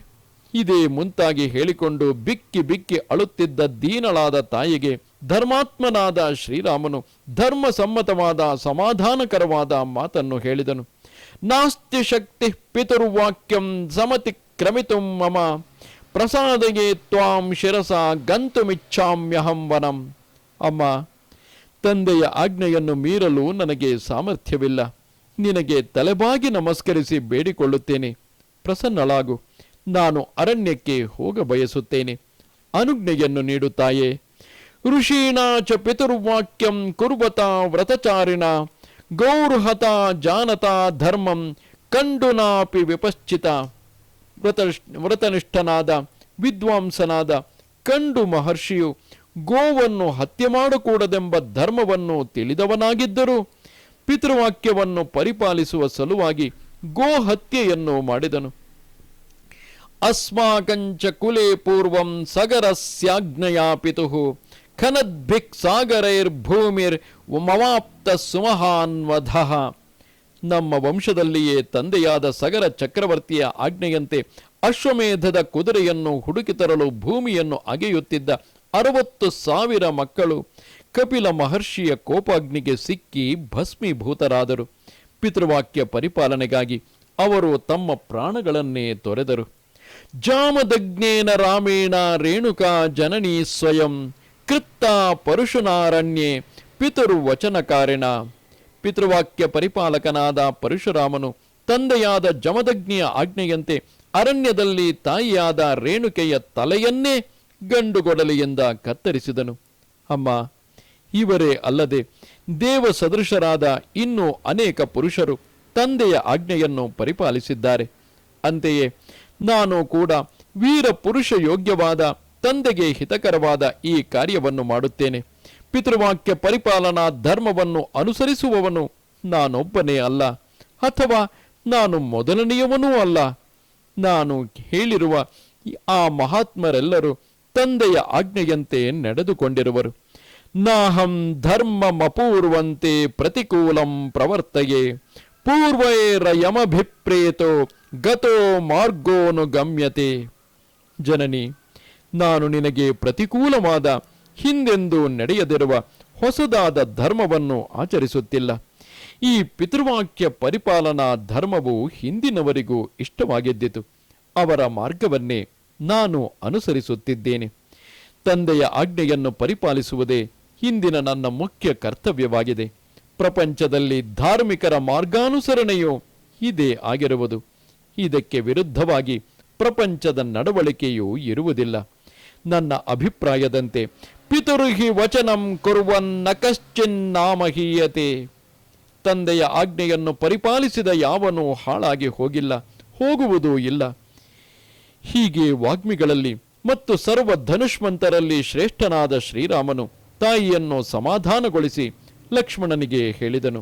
Speaker 1: ಇದೇ ಮುಂತಾಗಿ ಹೇಳಿಕೊಂಡು ಬಿಕ್ಕಿ ಬಿಕ್ಕಿ ಅಳುತ್ತಿದ್ದ ದೀನಳಾದ ತಾಯಿಗೆ ಧರ್ಮಾತ್ಮನಾದ ಶ್ರೀರಾಮನು ಧರ್ಮಸಮ್ಮತವಾದ ಸಮಾಧಾನಕರವಾದ ಮಾತನ್ನು ಹೇಳಿದನು. ನಾಸ್ತಿ ಶಕ್ತಿ ಪಿತುರ್ವಾಕ್ಯಂ ಸಮತಿ ಕ್ರಮಿತು ಮಮ. ಪ್ರಸಾದಗೆ ತ್ವಾಂ ಶಿರಸ ಗಂತುಮಿಚ್ಛಾಮ್ಯಹಂ ವನಂ. ಅಮ್ಮ, ತಂದೆಯ ಆಜ್ಞೆಯನ್ನು ಮೀರಲು ನನಗೆ ಸಾಮರ್ಥ್ಯವಿಲ್ಲ. ನಿನಗೆ ತಲೆಬಾಗಿ ನಮಸ್ಕರಿಸಿ ಬೇಡಿಕೊಳ್ಳುತ್ತೇನೆ. ಪ್ರಸನ್ನಳಾಗು. ನಾನು ಅರಣ್ಯಕ್ಕೆ ಹೋಗ ಬಯಸುತ್ತೇನೆ. ಅನುಜ್ಞೆಯನ್ನು ನೀಡುತ್ತಾಯೇ ಋಷೀಣಾ ಚ ಪಿತುರ್ವಾಕ್ಯಂ ಕುರ್ವತ ವ್ರತಚಾರಿಣ. ಗೌರ್ಹತ ಜಾನತಾ ಧರ್ಮಂ ಕಂಡುನಾಪಿ ವಿಪಶ್ಚಿತ. ವ್ರತ ವ್ರತನಿಷ್ಠನಾದ, ವಿದ್ವಾಂಸನಾದ, ಕಂಡು ಮಹರ್ಷಿಯು ಗೋವನ್ನು ಹತ್ಯೆ ಮಾಡಕೂಡದೆಂಬ ಧರ್ಮವನ್ನು ತಿಳಿದವನಾಗಿದ್ದರೂ. ಪಿತೃವಾಕ್ಯವನ್ನು ಪರಿಪಾಲಿಸುವ ಸಲುವಾಗಿ ಗೋ ಹತ್ಯೆಯನ್ನು ಮಾಡಿದನು. ಅಸ್ಮಾಕಂಚ ಕುಲೆ ಪೂರ್ವಂ ಸಗರಸ್ಯಾಜ್ಞಯಾ ಪಿತುಃ ಖನದ್ಭಿಕ್ ಸಾಗರೈರ್ಭೂಮಿರ್ ಮವಾಪ್ತ ಸುಮಹಾನ್ವಧಃ. ನಮ್ಮ ವಂಶದಲ್ಲಿಯೇ ತಂದೆಯಾದ ಸಗರ ಚಕ್ರವರ್ತಿಯ ಆಜ್ಞೆಯಂತೆ ಅಶ್ವಮೇಧದ ಕುದುರೆಯನ್ನು ಹುಡುಕಿ ತರಲು ಭೂಮಿಯನ್ನು ಅಗೆಯುತ್ತಿದ್ದ ಅರವತ್ತು ಸಾವಿರ ಮಕ್ಕಳು ಕಪಿಲ ಮಹರ್ಷಿಯ ಕೋಪಾಗ್ನಿಗೆ ಸಿಕ್ಕಿ ಭಸ್ಮೀಭೂತರಾದರು. ಪಿತೃವಾಕ್ಯ ಪರಿಪಾಲನೆಗಾಗಿ ಅವರು ತಮ್ಮ ಪ್ರಾಣಗಳನ್ನೇ ತೊರೆದರು. ಜಾಮದಗ್ನೇನ ರಾಮೇಣ ರೇಣುಕಾ ಜನನಿ ಸ್ವಯಂ ಕೃತ್ತ ಪರುಶುನಾರಣ್ಯೆ ಪಿತೃವಚನಕಾರಿಣ. ಪಿತೃವಾಕ್ಯ ಪರಿಪಾಲಕನಾದ ಪರಶುರಾಮನು ತಂದೆಯಾದ ಜಮದಗ್ನಿಯ ಆಜ್ಞೆಯಂತೆ ಅರಣ್ಯದಲ್ಲಿ ತಾಯಿಯಾದ ರೇಣುಕೆಯ ತಲೆಯನ್ನೇ ಗಂಡುಗೊಡಲಿಯಿಂದ ಕತ್ತರಿಸಿದನು. ಅಮ್ಮ, ಇವರೇ ಅಲ್ಲದೆ ದೇವ ಸದೃಶರಾದ ಇನ್ನೂ ಅನೇಕ ಪುರುಷರು ತಂದೆಯ ಆಜ್ಞೆಯನ್ನು ಪರಿಪಾಲಿಸಿದ್ದಾರೆ. ಅಂತೆಯೇ ನಾನು ಕೂಡ ವೀರ ಪುರುಷ ಯೋಗ್ಯವಾದ ತಂದೆಗೆ ಹಿತಕರವಾದ ಈ ಕಾರ್ಯವನ್ನು ಮಾಡುತ್ತೇನೆ. ಪಿತೃವಾಕ್ಯ ಪರಿಪಾಲನಾ ಧರ್ಮವನ್ನು ಅನುಸರಿಸುವವನು ನಾನೊಬ್ಬನೇ ಅಲ್ಲ, ಅಥವಾ ನಾನು ಮೊದಲನೆಯವನೂ ಅಲ್ಲ. ನಾನು ಹೇಳಿರುವ ಆ ಮಹಾತ್ಮರೆಲ್ಲರೂ ತಂದೆಯ ಆಜ್ಞೆಯಂತೆ ನಡೆದುಕೊಂಡಿರುವರು. ನಾಹಂ ಧರ್ಮಮಪೂರ್ವಂತೆ ಪ್ರತಿಕೂಲಂ ಪ್ರವರ್ತಯೇ. ಪೂರ್ವೈರಯಮಭಿಪ್ರೇತೋ ಗತೋ ಮಾರ್ಗೋನು ಗಮ್ಯತೆ. ಜನನಿ ನಾನು ನಿನಗೆ ಪ್ರತಿಕೂಲವಾದ ಹಿಂದೆಂದು ನಡೆಯದಿರುವ ಹೊಸದಾದ ಧರ್ಮವನ್ನು ಆಚರಿಸುತ್ತಿಲ್ಲ. ಈ ಪಿತೃವಾಕ್ಯ ಪರಿಪಾಲನಾ ಧರ್ಮವು ಹಿಂದಿನವರಿಗೂ ಇಷ್ಟವಾಗಿದ್ದಿತು. ಅವರ ಮಾರ್ಗವನ್ನೇ ನಾನು ಅನುಸರಿಸುತ್ತಿದ್ದೇನೆ. ತಂದೆಯ ಆಜ್ಞೆಯನ್ನು ಪರಿಪಾಲಿಸುವುದೇ ಹಿಂದಿನ ನನ್ನ ಮುಖ್ಯ ಕರ್ತವ್ಯವಾಗಿದೆ. ಪ್ರಪಂಚದಲ್ಲಿ ಧಾರ್ಮಿಕರ ಮಾರ್ಗಾನುಸರಣೆಯು ಇದೇ ಆಗಿರುವುದು. ಇದಕ್ಕೆ ವಿರುದ್ಧವಾಗಿ ಪ್ರಪಂಚದ ನಡವಳಿಕೆಯೂ ಇರುವುದಿಲ್ಲ. ನನ್ನ ಅಭಿಪ್ರಾಯದಂತೆ. ಪಿತುರುಹಿ ವಚನಂ ಕುರುವನ್ನ ಕಶ್ಚಿನ್ನಾಮಹೀಯತೆ ತಂದೆಯ ಆಜ್ಞೆಯನ್ನು ಪರಿಪಾಲಿಸಿದ ಯಾವನೂ ಹಾಳಾಗಿ ಹೋಗಿಲ್ಲ, ಹೋಗುವುದೂ ಇಲ್ಲ. ಹೀಗೆ ವಾಗ್ಮಿಗಳಲ್ಲಿ ಮತ್ತು ಸರ್ವ ಧನುಷ್ಮಂತರಲ್ಲಿ ಶ್ರೇಷ್ಠನಾದ ಶ್ರೀರಾಮನು ತಾಯಿಯನ್ನು ಸಮಾಧಾನಗೊಳಿಸಿ ಲಕ್ಷ್ಮಣನಿಗೆ ಹೇಳಿದನು.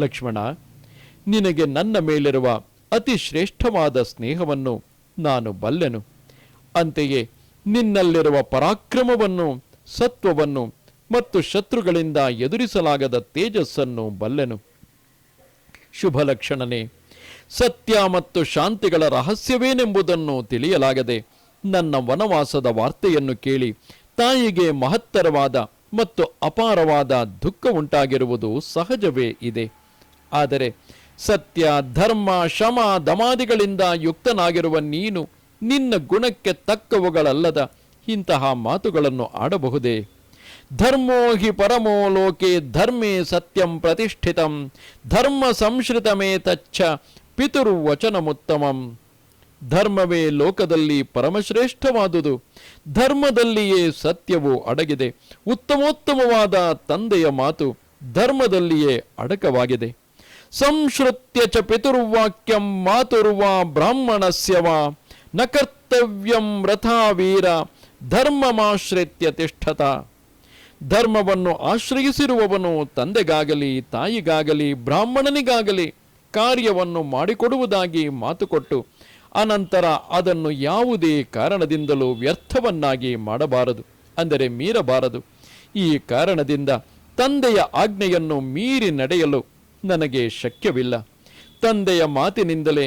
Speaker 1: ಲಕ್ಷ್ಮಣ, ನಿನಗೆ ನನ್ನ ಮೇಲಿರುವ ಅತಿ ಶ್ರೇಷ್ಠವಾದ ಸ್ನೇಹವನ್ನು ನಾನು ಬಲ್ಲೆನು. ಅಂತೆಯೇ ನಿನ್ನಲ್ಲಿರುವ ಪರಾಕ್ರಮವನ್ನು, ಸತ್ವವನ್ನು ಮತ್ತು ಶತ್ರುಗಳಿಂದ ಎದುರಿಸಲಾಗದ ತೇಜಸ್ಸನ್ನು ಬಲ್ಲೆನು. ಶುಭ ಲಕ್ಷಣನೇ, ಸತ್ಯ ಮತ್ತು ಶಾಂತಿಗಳ ರಹಸ್ಯವೇನೆಂಬುದನ್ನು ತಿಳಿಯಲಾಗದೆ ನನ್ನ ವನವಾಸದ ವಾರ್ತೆಯನ್ನು ಕೇಳಿ ತಾಯಿಗೆ ಮಹತ್ತರವಾದ ಮತ್ತು ಅಪಾರವಾದ ದುಃಖ ಉಂಟಾಗಿರುವುದು ಸಹಜವೇ ಇದೆ. ಆದರೆ ಸತ್ಯ, ಧರ್ಮ, ಶಮ, ದಮಾದಿಗಳಿಂದ ಯುಕ್ತನಾಗಿರುವ ನೀನು ನಿನ್ನ ಗುಣಕ್ಕೆ ತಕ್ಕವುಗಳಲ್ಲದ ಇಂತಹ ಮಾತುಗಳನ್ನು ಆಡಬಹುದೇ? ಧರ್ಮೋ ಹಿ ಪರಮೋ ಲೋಕೆ ಧರ್ಮೇ ಸತ್ಯಂ ಪ್ರತಿಷ್ಠಿತಂ, ಧರ್ಮ ಸಂಶ್ರಿತಮೇ ತಚ್ಚ ಪಿತುರ್ವಚನಮುತ್ತಮಂ ಧರ್ಮವೇ ಲೋಕದಲ್ಲಿ ಪರಮಶ್ರೇಷ್ಠವಾದುದು, ಧರ್ಮದಲ್ಲಿಯೇ ಸತ್ಯವು ಅಡಗಿದೆ. ಉತ್ತಮೋತ್ತಮವಾದ ತಂದೆಯ ಮಾತು ಧರ್ಮದಲ್ಲಿಯೇ ಅಡಕವಾಗಿದೆ. ಸಂಶ್ರುತ್ಯ ಚ ಪಿತುರ್ವಾಕ್ಯಂ ಮಾತುರ್ವಾ ಬ್ರಾಹ್ಮಣಸ್ಯವ ನ ಕರ್ತವ್ಯಂ ರಥಾ ವೀರ ಧರ್ಮಮಾಶ್ರಿತ್ಯ ತಿಷ್ಠತ. ಧರ್ಮವನ್ನು ಆಶ್ರಯಿಸಿರುವವನು ತಂದೆಗಾಗಲಿ, ತಾಯಿಗಾಗಲಿ, ಬ್ರಾಹ್ಮಣನಿಗಾಗಲಿ ಕಾರ್ಯವನ್ನು ಮಾಡಿಕೊಡುವುದಾಗಿ ಮಾತುಕೊಟ್ಟು ಅನಂತರ ಅದನ್ನು ಯಾವುದೇ ಕಾರಣದಿಂದಲೂ ವ್ಯರ್ಥವನ್ನಾಗಿ ಮಾಡಬಾರದು, ಅಂದರೆ ಮೀರಬಾರದು. ಈ ಕಾರಣದಿಂದ ತಂದೆಯ ಆಜ್ಞೆಯನ್ನು ಮೀರಿ ನಡೆಯಲು ನನಗೆ ಶಕ್ಯವಿಲ್ಲ. ತಂದೆಯ ಮಾತಿನಿಂದಲೇ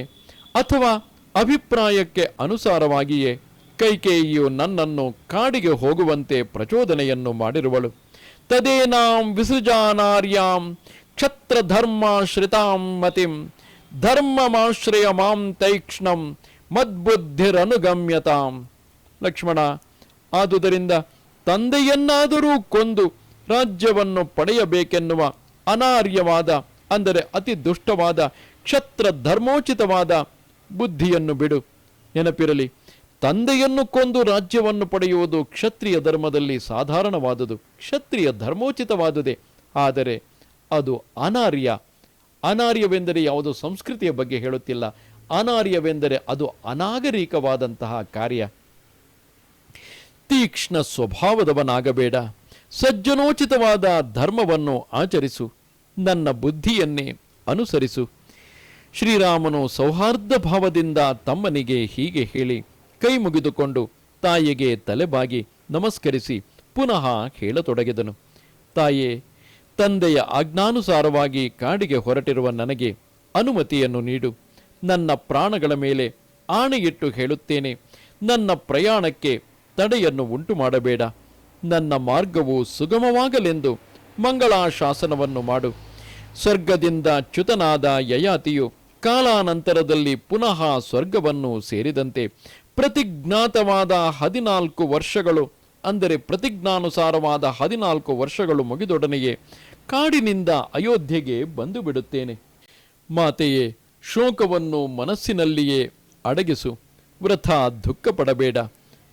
Speaker 1: ಅಥವಾ ಅಭಿಪ್ರಾಯಕ್ಕೆ ಅನುಸಾರವಾಗಿಯೇ ಕೈಕೇಯಿಯು ನನ್ನನ್ನು ಕಾಡಿಗೆ ಹೋಗುವಂತೆ ಪ್ರಚೋದನೆಯನ್ನು ಮಾಡಿರುವಳು. ತದೇನಾಂ ವಿಸೃಜಾನಾರ್ಯಾಂ ಕ್ಷತ್ರಧರ್ಮಾಶ್ರಿತಾಂ ಮತಿಂ ಧರ್ಮಮಾಶ್ರಯ ಮಾಂ ತೈಕ್ಷ್ಣಂ ಮದ್ಬುದ್ಧಿರನುಗಮ್ಯತಾಂ. ಲಕ್ಷ್ಮಣ, ಆದುದರಿಂದ ತಂದೆಯನ್ನಾದರೂ ಕೊಂದು ರಾಜ್ಯವನ್ನು ಪಡೆಯಬೇಕೆನ್ನುವ ಅನಾರ್ಯವಾದ, ಅಂದರೆ ಅತಿ ದುಷ್ಟವಾದ ಕ್ಷತ್ರ ಧರ್ಮೋಚಿತವಾದ ಬುದ್ಧಿಯನ್ನು ಬಿಡು. ನೆನಪಿರಲಿ, ತಂದೆಯನ್ನು ಕೊಂದು ರಾಜ್ಯವನ್ನು ಪಡೆಯುವುದು ಕ್ಷತ್ರಿಯ ಧರ್ಮದಲ್ಲಿ ಸಾಧಾರಣವಾದುದು, ಕ್ಷತ್ರಿಯ ಧರ್ಮೋಚಿತವಾದುದೆ. ಆದರೆ ಅದು ಅನಾರ್ಯ. ಅನಾರ್ಯವೆಂದರೆ ಯಾವುದು ಸಂಸ್ಕೃತಿಯ ಬಗ್ಗೆ ಹೇಳುತ್ತಿಲ್ಲ. ಅನಾರ್ಯವೆಂದರೆ ಅದು ಅನಾಗರಿಕವಾದಂತಹ ಕಾರ್ಯ. ತೀಕ್ಷ್ಣ ಸ್ವಭಾವದವನಾಗಬೇಡ. ಸಜ್ಜನೋಚಿತವಾದ ಧರ್ಮವನ್ನು ಆಚರಿಸು. ನನ್ನ ಬುದ್ಧಿಯನ್ನೇ ಅನುಸರಿಸು. ಶ್ರೀರಾಮನು ಸೌಹಾರ್ದ ಭಾವದಿಂದ ತಮ್ಮನಿಗೆ ಹೀಗೆ ಹೇಳಿ, ಕೈ ಮುಗಿದುಕೊಂಡು ತಾಯಿಗೆ ತಲೆಬಾಗಿ ನಮಸ್ಕರಿಸಿ ಪುನಃ ಹೇಳತೊಡಗಿದನು. ತಾಯೇ, ತಂದೆಯ ಆಜ್ಞಾನುಸಾರವಾಗಿ ಕಾಡಿಗೆ ಹೊರಟಿರುವ ನನಗೆ ಅನುಮತಿಯನ್ನು ನೀಡು. ನನ್ನ ಪ್ರಾಣಗಳ ಮೇಲೆ ಆಣೆಯಿಟ್ಟು ಹೇಳುತ್ತೇನೆ. ನನ್ನ ಪ್ರಯಾಣಕ್ಕೆ ತಡೆಯನ್ನು ಉಂಟು ಮಾಡಬೇಡ ನನ್ನ ಮಾರ್ಗವು ಸುಗಮವಾಗಲೆಂದು ಮಂಗಳಾಶಾಸನವನ್ನು ಮಾಡು. ಸ್ವರ್ಗದಿಂದ ಚ್ಯುತನಾದ ಯಯಾತಿಯು ಕಾಲಾನಂತರದಲ್ಲಿ ಪುನಃ ಸ್ವರ್ಗವನ್ನು ಸೇರಿದಂತೆ ಪ್ರತಿಜ್ಞಾತವಾದ ಹದಿನಾಲ್ಕು ವರ್ಷಗಳು, ಅಂದರೆ ಪ್ರತಿಜ್ಞಾನುಸಾರವಾದ ಹದಿನಾಲ್ಕು ವರ್ಷಗಳು ಮುಗಿದೊಡನೆಯೇ ಕಾಡಿನಿಂದ ಅಯೋಧ್ಯೆಗೆ ಬಂದು ಬಿಡುತ್ತೇನೆ ಮಾತೆಯೇ, ಶೋಕವನ್ನು ಮನಸ್ಸಿನಲ್ಲಿಯೇ ಅಡಗಿಸು ವೃಥ ದುಃಖ ಪಡಬೇಡ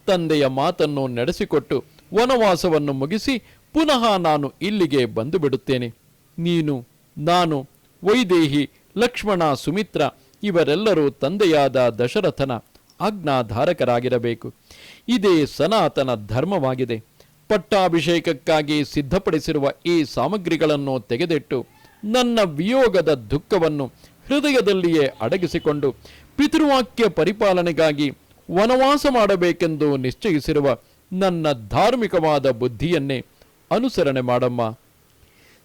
Speaker 1: ತಂದೆಯ ಮಾತನ್ನು ನಡೆಸಿಕೊಟ್ಟು ವನವಾಸವನ್ನು ಮುಗಿಸಿ ಪುನಃ ನಾನು ಇಲ್ಲಿಗೆ ಬಂದು ಬಿಡುತ್ತೇನೆ ನೀನು ನಾನು, ವೈದೇಹಿ, ಲಕ್ಷ್ಮಣ, ಸುಮಿತ್ರ ಇವರೆಲ್ಲರೂ ತಂದೆಯಾದ ದಶರಥನ ಆಜ್ಞಾಧಾರಕರಾಗಿರಬೇಕು. ಇದೇ ಸನಾತನ ಧರ್ಮವಾಗಿದೆ. ಪಟ್ಟಾಭಿಷೇಕಕ್ಕಾಗಿ ಸಿದ್ಧಪಡಿಸಿರುವ ಈ ಸಾಮಗ್ರಿಗಳನ್ನು ತೆಗೆದಿಟ್ಟು ನನ್ನ ವಿಯೋಗದ ದುಃಖವನ್ನು ಹೃದಯದಲ್ಲಿಯೇ ಅಡಗಿಸಿಕೊಂಡು ಪಿತೃವಾಕ್ಯ ಪರಿಪಾಲನೆಗಾಗಿ ವನವಾಸ ಮಾಡಬೇಕೆಂದು ನಿಶ್ಚಯಿಸಿರುವ ನನ್ನ ಧಾರ್ಮಿಕವಾದ ಬುದ್ಧಿಯನ್ನೇ ಅನುಸರಣೆ ಮಾಡಮ್ಮ.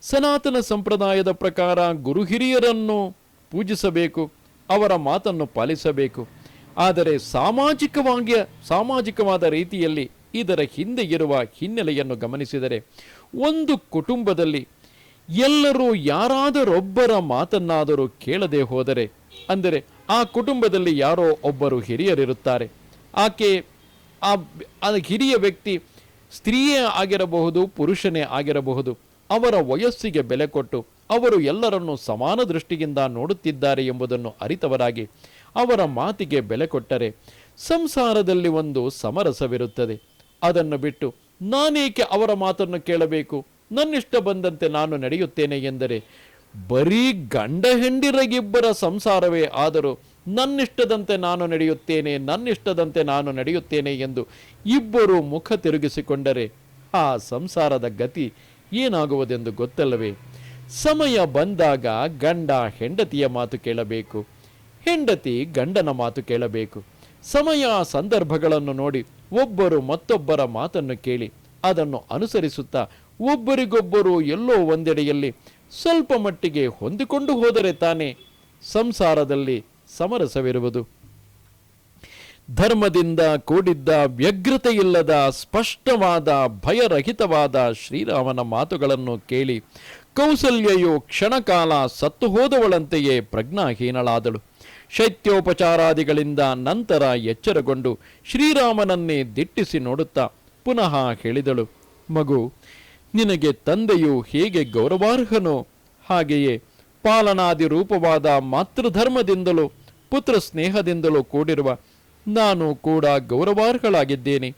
Speaker 1: ಸನಾತನ ಸಂಪ್ರದಾಯದ ಪ್ರಕಾರ ಗುರು ಹಿರಿಯರನ್ನು ಪೂಜಿಸಬೇಕು, ಅವರ ಮಾತನ್ನು ಪಾಲಿಸಬೇಕು. ಆದರೆ ಸಾಮಾಜಿಕವಾಗಿ, ಸಾಮಾಜಿಕವಾದ ರೀತಿಯಲ್ಲಿ ಇದರ ಹಿಂದೆ ಇರುವ ಹಿನ್ನೆಲೆಯನ್ನು ಗಮನಿಸಿದರೆ, ಒಂದು ಕುಟುಂಬದಲ್ಲಿ ಎಲ್ಲರೂ ಯಾರಾದರೊಬ್ಬರ ಮಾತನ್ನಾದರೂ ಕೇಳದೆ ಹೋದರೆ, ಅಂದರೆ ಆ ಕುಟುಂಬದಲ್ಲಿ ಯಾರೋ ಒಬ್ಬರು ಹಿರಿಯರಿರುತ್ತಾರೆ. ಆಕೆ, ಆ ಆ ಹಿರಿಯ ವ್ಯಕ್ತಿ ಸ್ತ್ರೀಯೇ ಆಗಿರಬಹುದು, ಪುರುಷನೇ ಆಗಿರಬಹುದು ಅವರ ವಯಸ್ಸಿಗೆ ಬೆಲೆ ಕೊಟ್ಟು ಅವರು ಎಲ್ಲರನ್ನು ಸಮಾನ ದೃಷ್ಟಿಯಿಂದ ನೋಡುತ್ತಿದ್ದಾರೆ ಎಂಬುದನ್ನು ಅರಿತವರಾಗಿ ಅವರ ಮಾತಿಗೆ ಬೆಲೆ ಕೊಟ್ಟರೆ ಸಂಸಾರದಲ್ಲಿ ಒಂದು ಸಮರಸವಿರುತ್ತದೆ. ಅದನ್ನು ಬಿಟ್ಟು ನಾನೇಕೆ ಅವರ ಮಾತನ್ನು ಕೇಳಬೇಕು? ನನ್ನಿಷ್ಟ ಬಂದಂತೆ ನಾನು ನಡೆಯುತ್ತೇನೆ ಎಂದರೆ ಬರೀ ಗಂಡ ಹೆಂಡಿರಗಿಬ್ಬರ ಸಂಸಾರವೇ ಆದರೂ ನನ್ನಿಷ್ಟದಂತೆ ನಾನು ನಡೆಯುತ್ತೇನೆ, ನನ್ನಿಷ್ಟದಂತೆ ನಾನು ನಡೆಯುತ್ತೇನೆ ಎಂದು ಇಬ್ಬರು ಮುಖ ತಿರುಗಿಸಿಕೊಂಡರೆ ಆ ಸಂಸಾರದ ಗತಿ ಏನಾಗುವುದೆಂದು ಗೊತ್ತಲ್ಲವೇ? ಸಮಯ ಬಂದಾಗ ಗಂಡ ಹೆಂಡತಿಯ ಮಾತು ಕೇಳಬೇಕು. ಹೆಂಡತಿ ಗಂಡನ ಮಾತು ಕೇಳಬೇಕು. ಸಮಯ ಸಂದರ್ಭಗಳನ್ನು ನೋಡಿ ಒಬ್ಬರು ಮತ್ತೊಬ್ಬರ ಮಾತನ್ನು ಕೇಳಿ ಅದನ್ನು ಅನುಸರಿಸುತ್ತಾ ಒಬ್ಬರಿಗೊಬ್ಬರು ಎಲ್ಲೋ ಒಂದೆಡೆಯಲ್ಲಿ ಸ್ವಲ್ಪ ಮಟ್ಟಿಗೆ ಹೊಂದಿಕೊಂಡು ಹೋದರೆ ತಾನೇ ಸಂಸಾರದಲ್ಲಿ ಸಮರಸವಿರುವುದು. ಧರ್ಮದಿಂದ ಕೂಡಿದ್ದ ವ್ಯಗ್ರತೆಯಿಲ್ಲದ, ಸ್ಪಷ್ಟವಾದ, ಭಯರಹಿತವಾದ ಶ್ರೀರಾಮನ ಮಾತುಗಳನ್ನು ಕೇಳಿ ಕೌಸಲ್ಯೆಯು ಕ್ಷಣಕಾಲ ಸತ್ತು ಹೋದವಳಂತೆಯೇ ಪ್ರಜ್ಞಾಹೀನಳಾದಳು. ಶೈತ್ಯೋಪಚಾರಾದಿಗಳಿಂದ ನಂತರ ಎಚ್ಚರಗೊಂಡು ಶ್ರೀರಾಮನನ್ನೇ ದಿಟ್ಟಿಸಿ ನೋಡುತ್ತಾ ಪುನಃ ಹೇಳಿದಳು, ಮಗು, ನಿನಗೆ ತಂದೆಯು ಹೇಗೆ ಗೌರವಾರ್ಹನೋ ಹಾಗೆಯೇ ಪಾಲನಾದಿ ರೂಪವಾದ ಮಾತೃಧರ್ಮದಿಂದಲೂ ಪುತ್ರ ಸ್ನೇಹದಿಂದಲೂ ಕೂಡಿರುವ ನಾನು ಕೂಡ ಗೌರವಾರ್ಹಳಾಗಿದ್ದೇನೆ.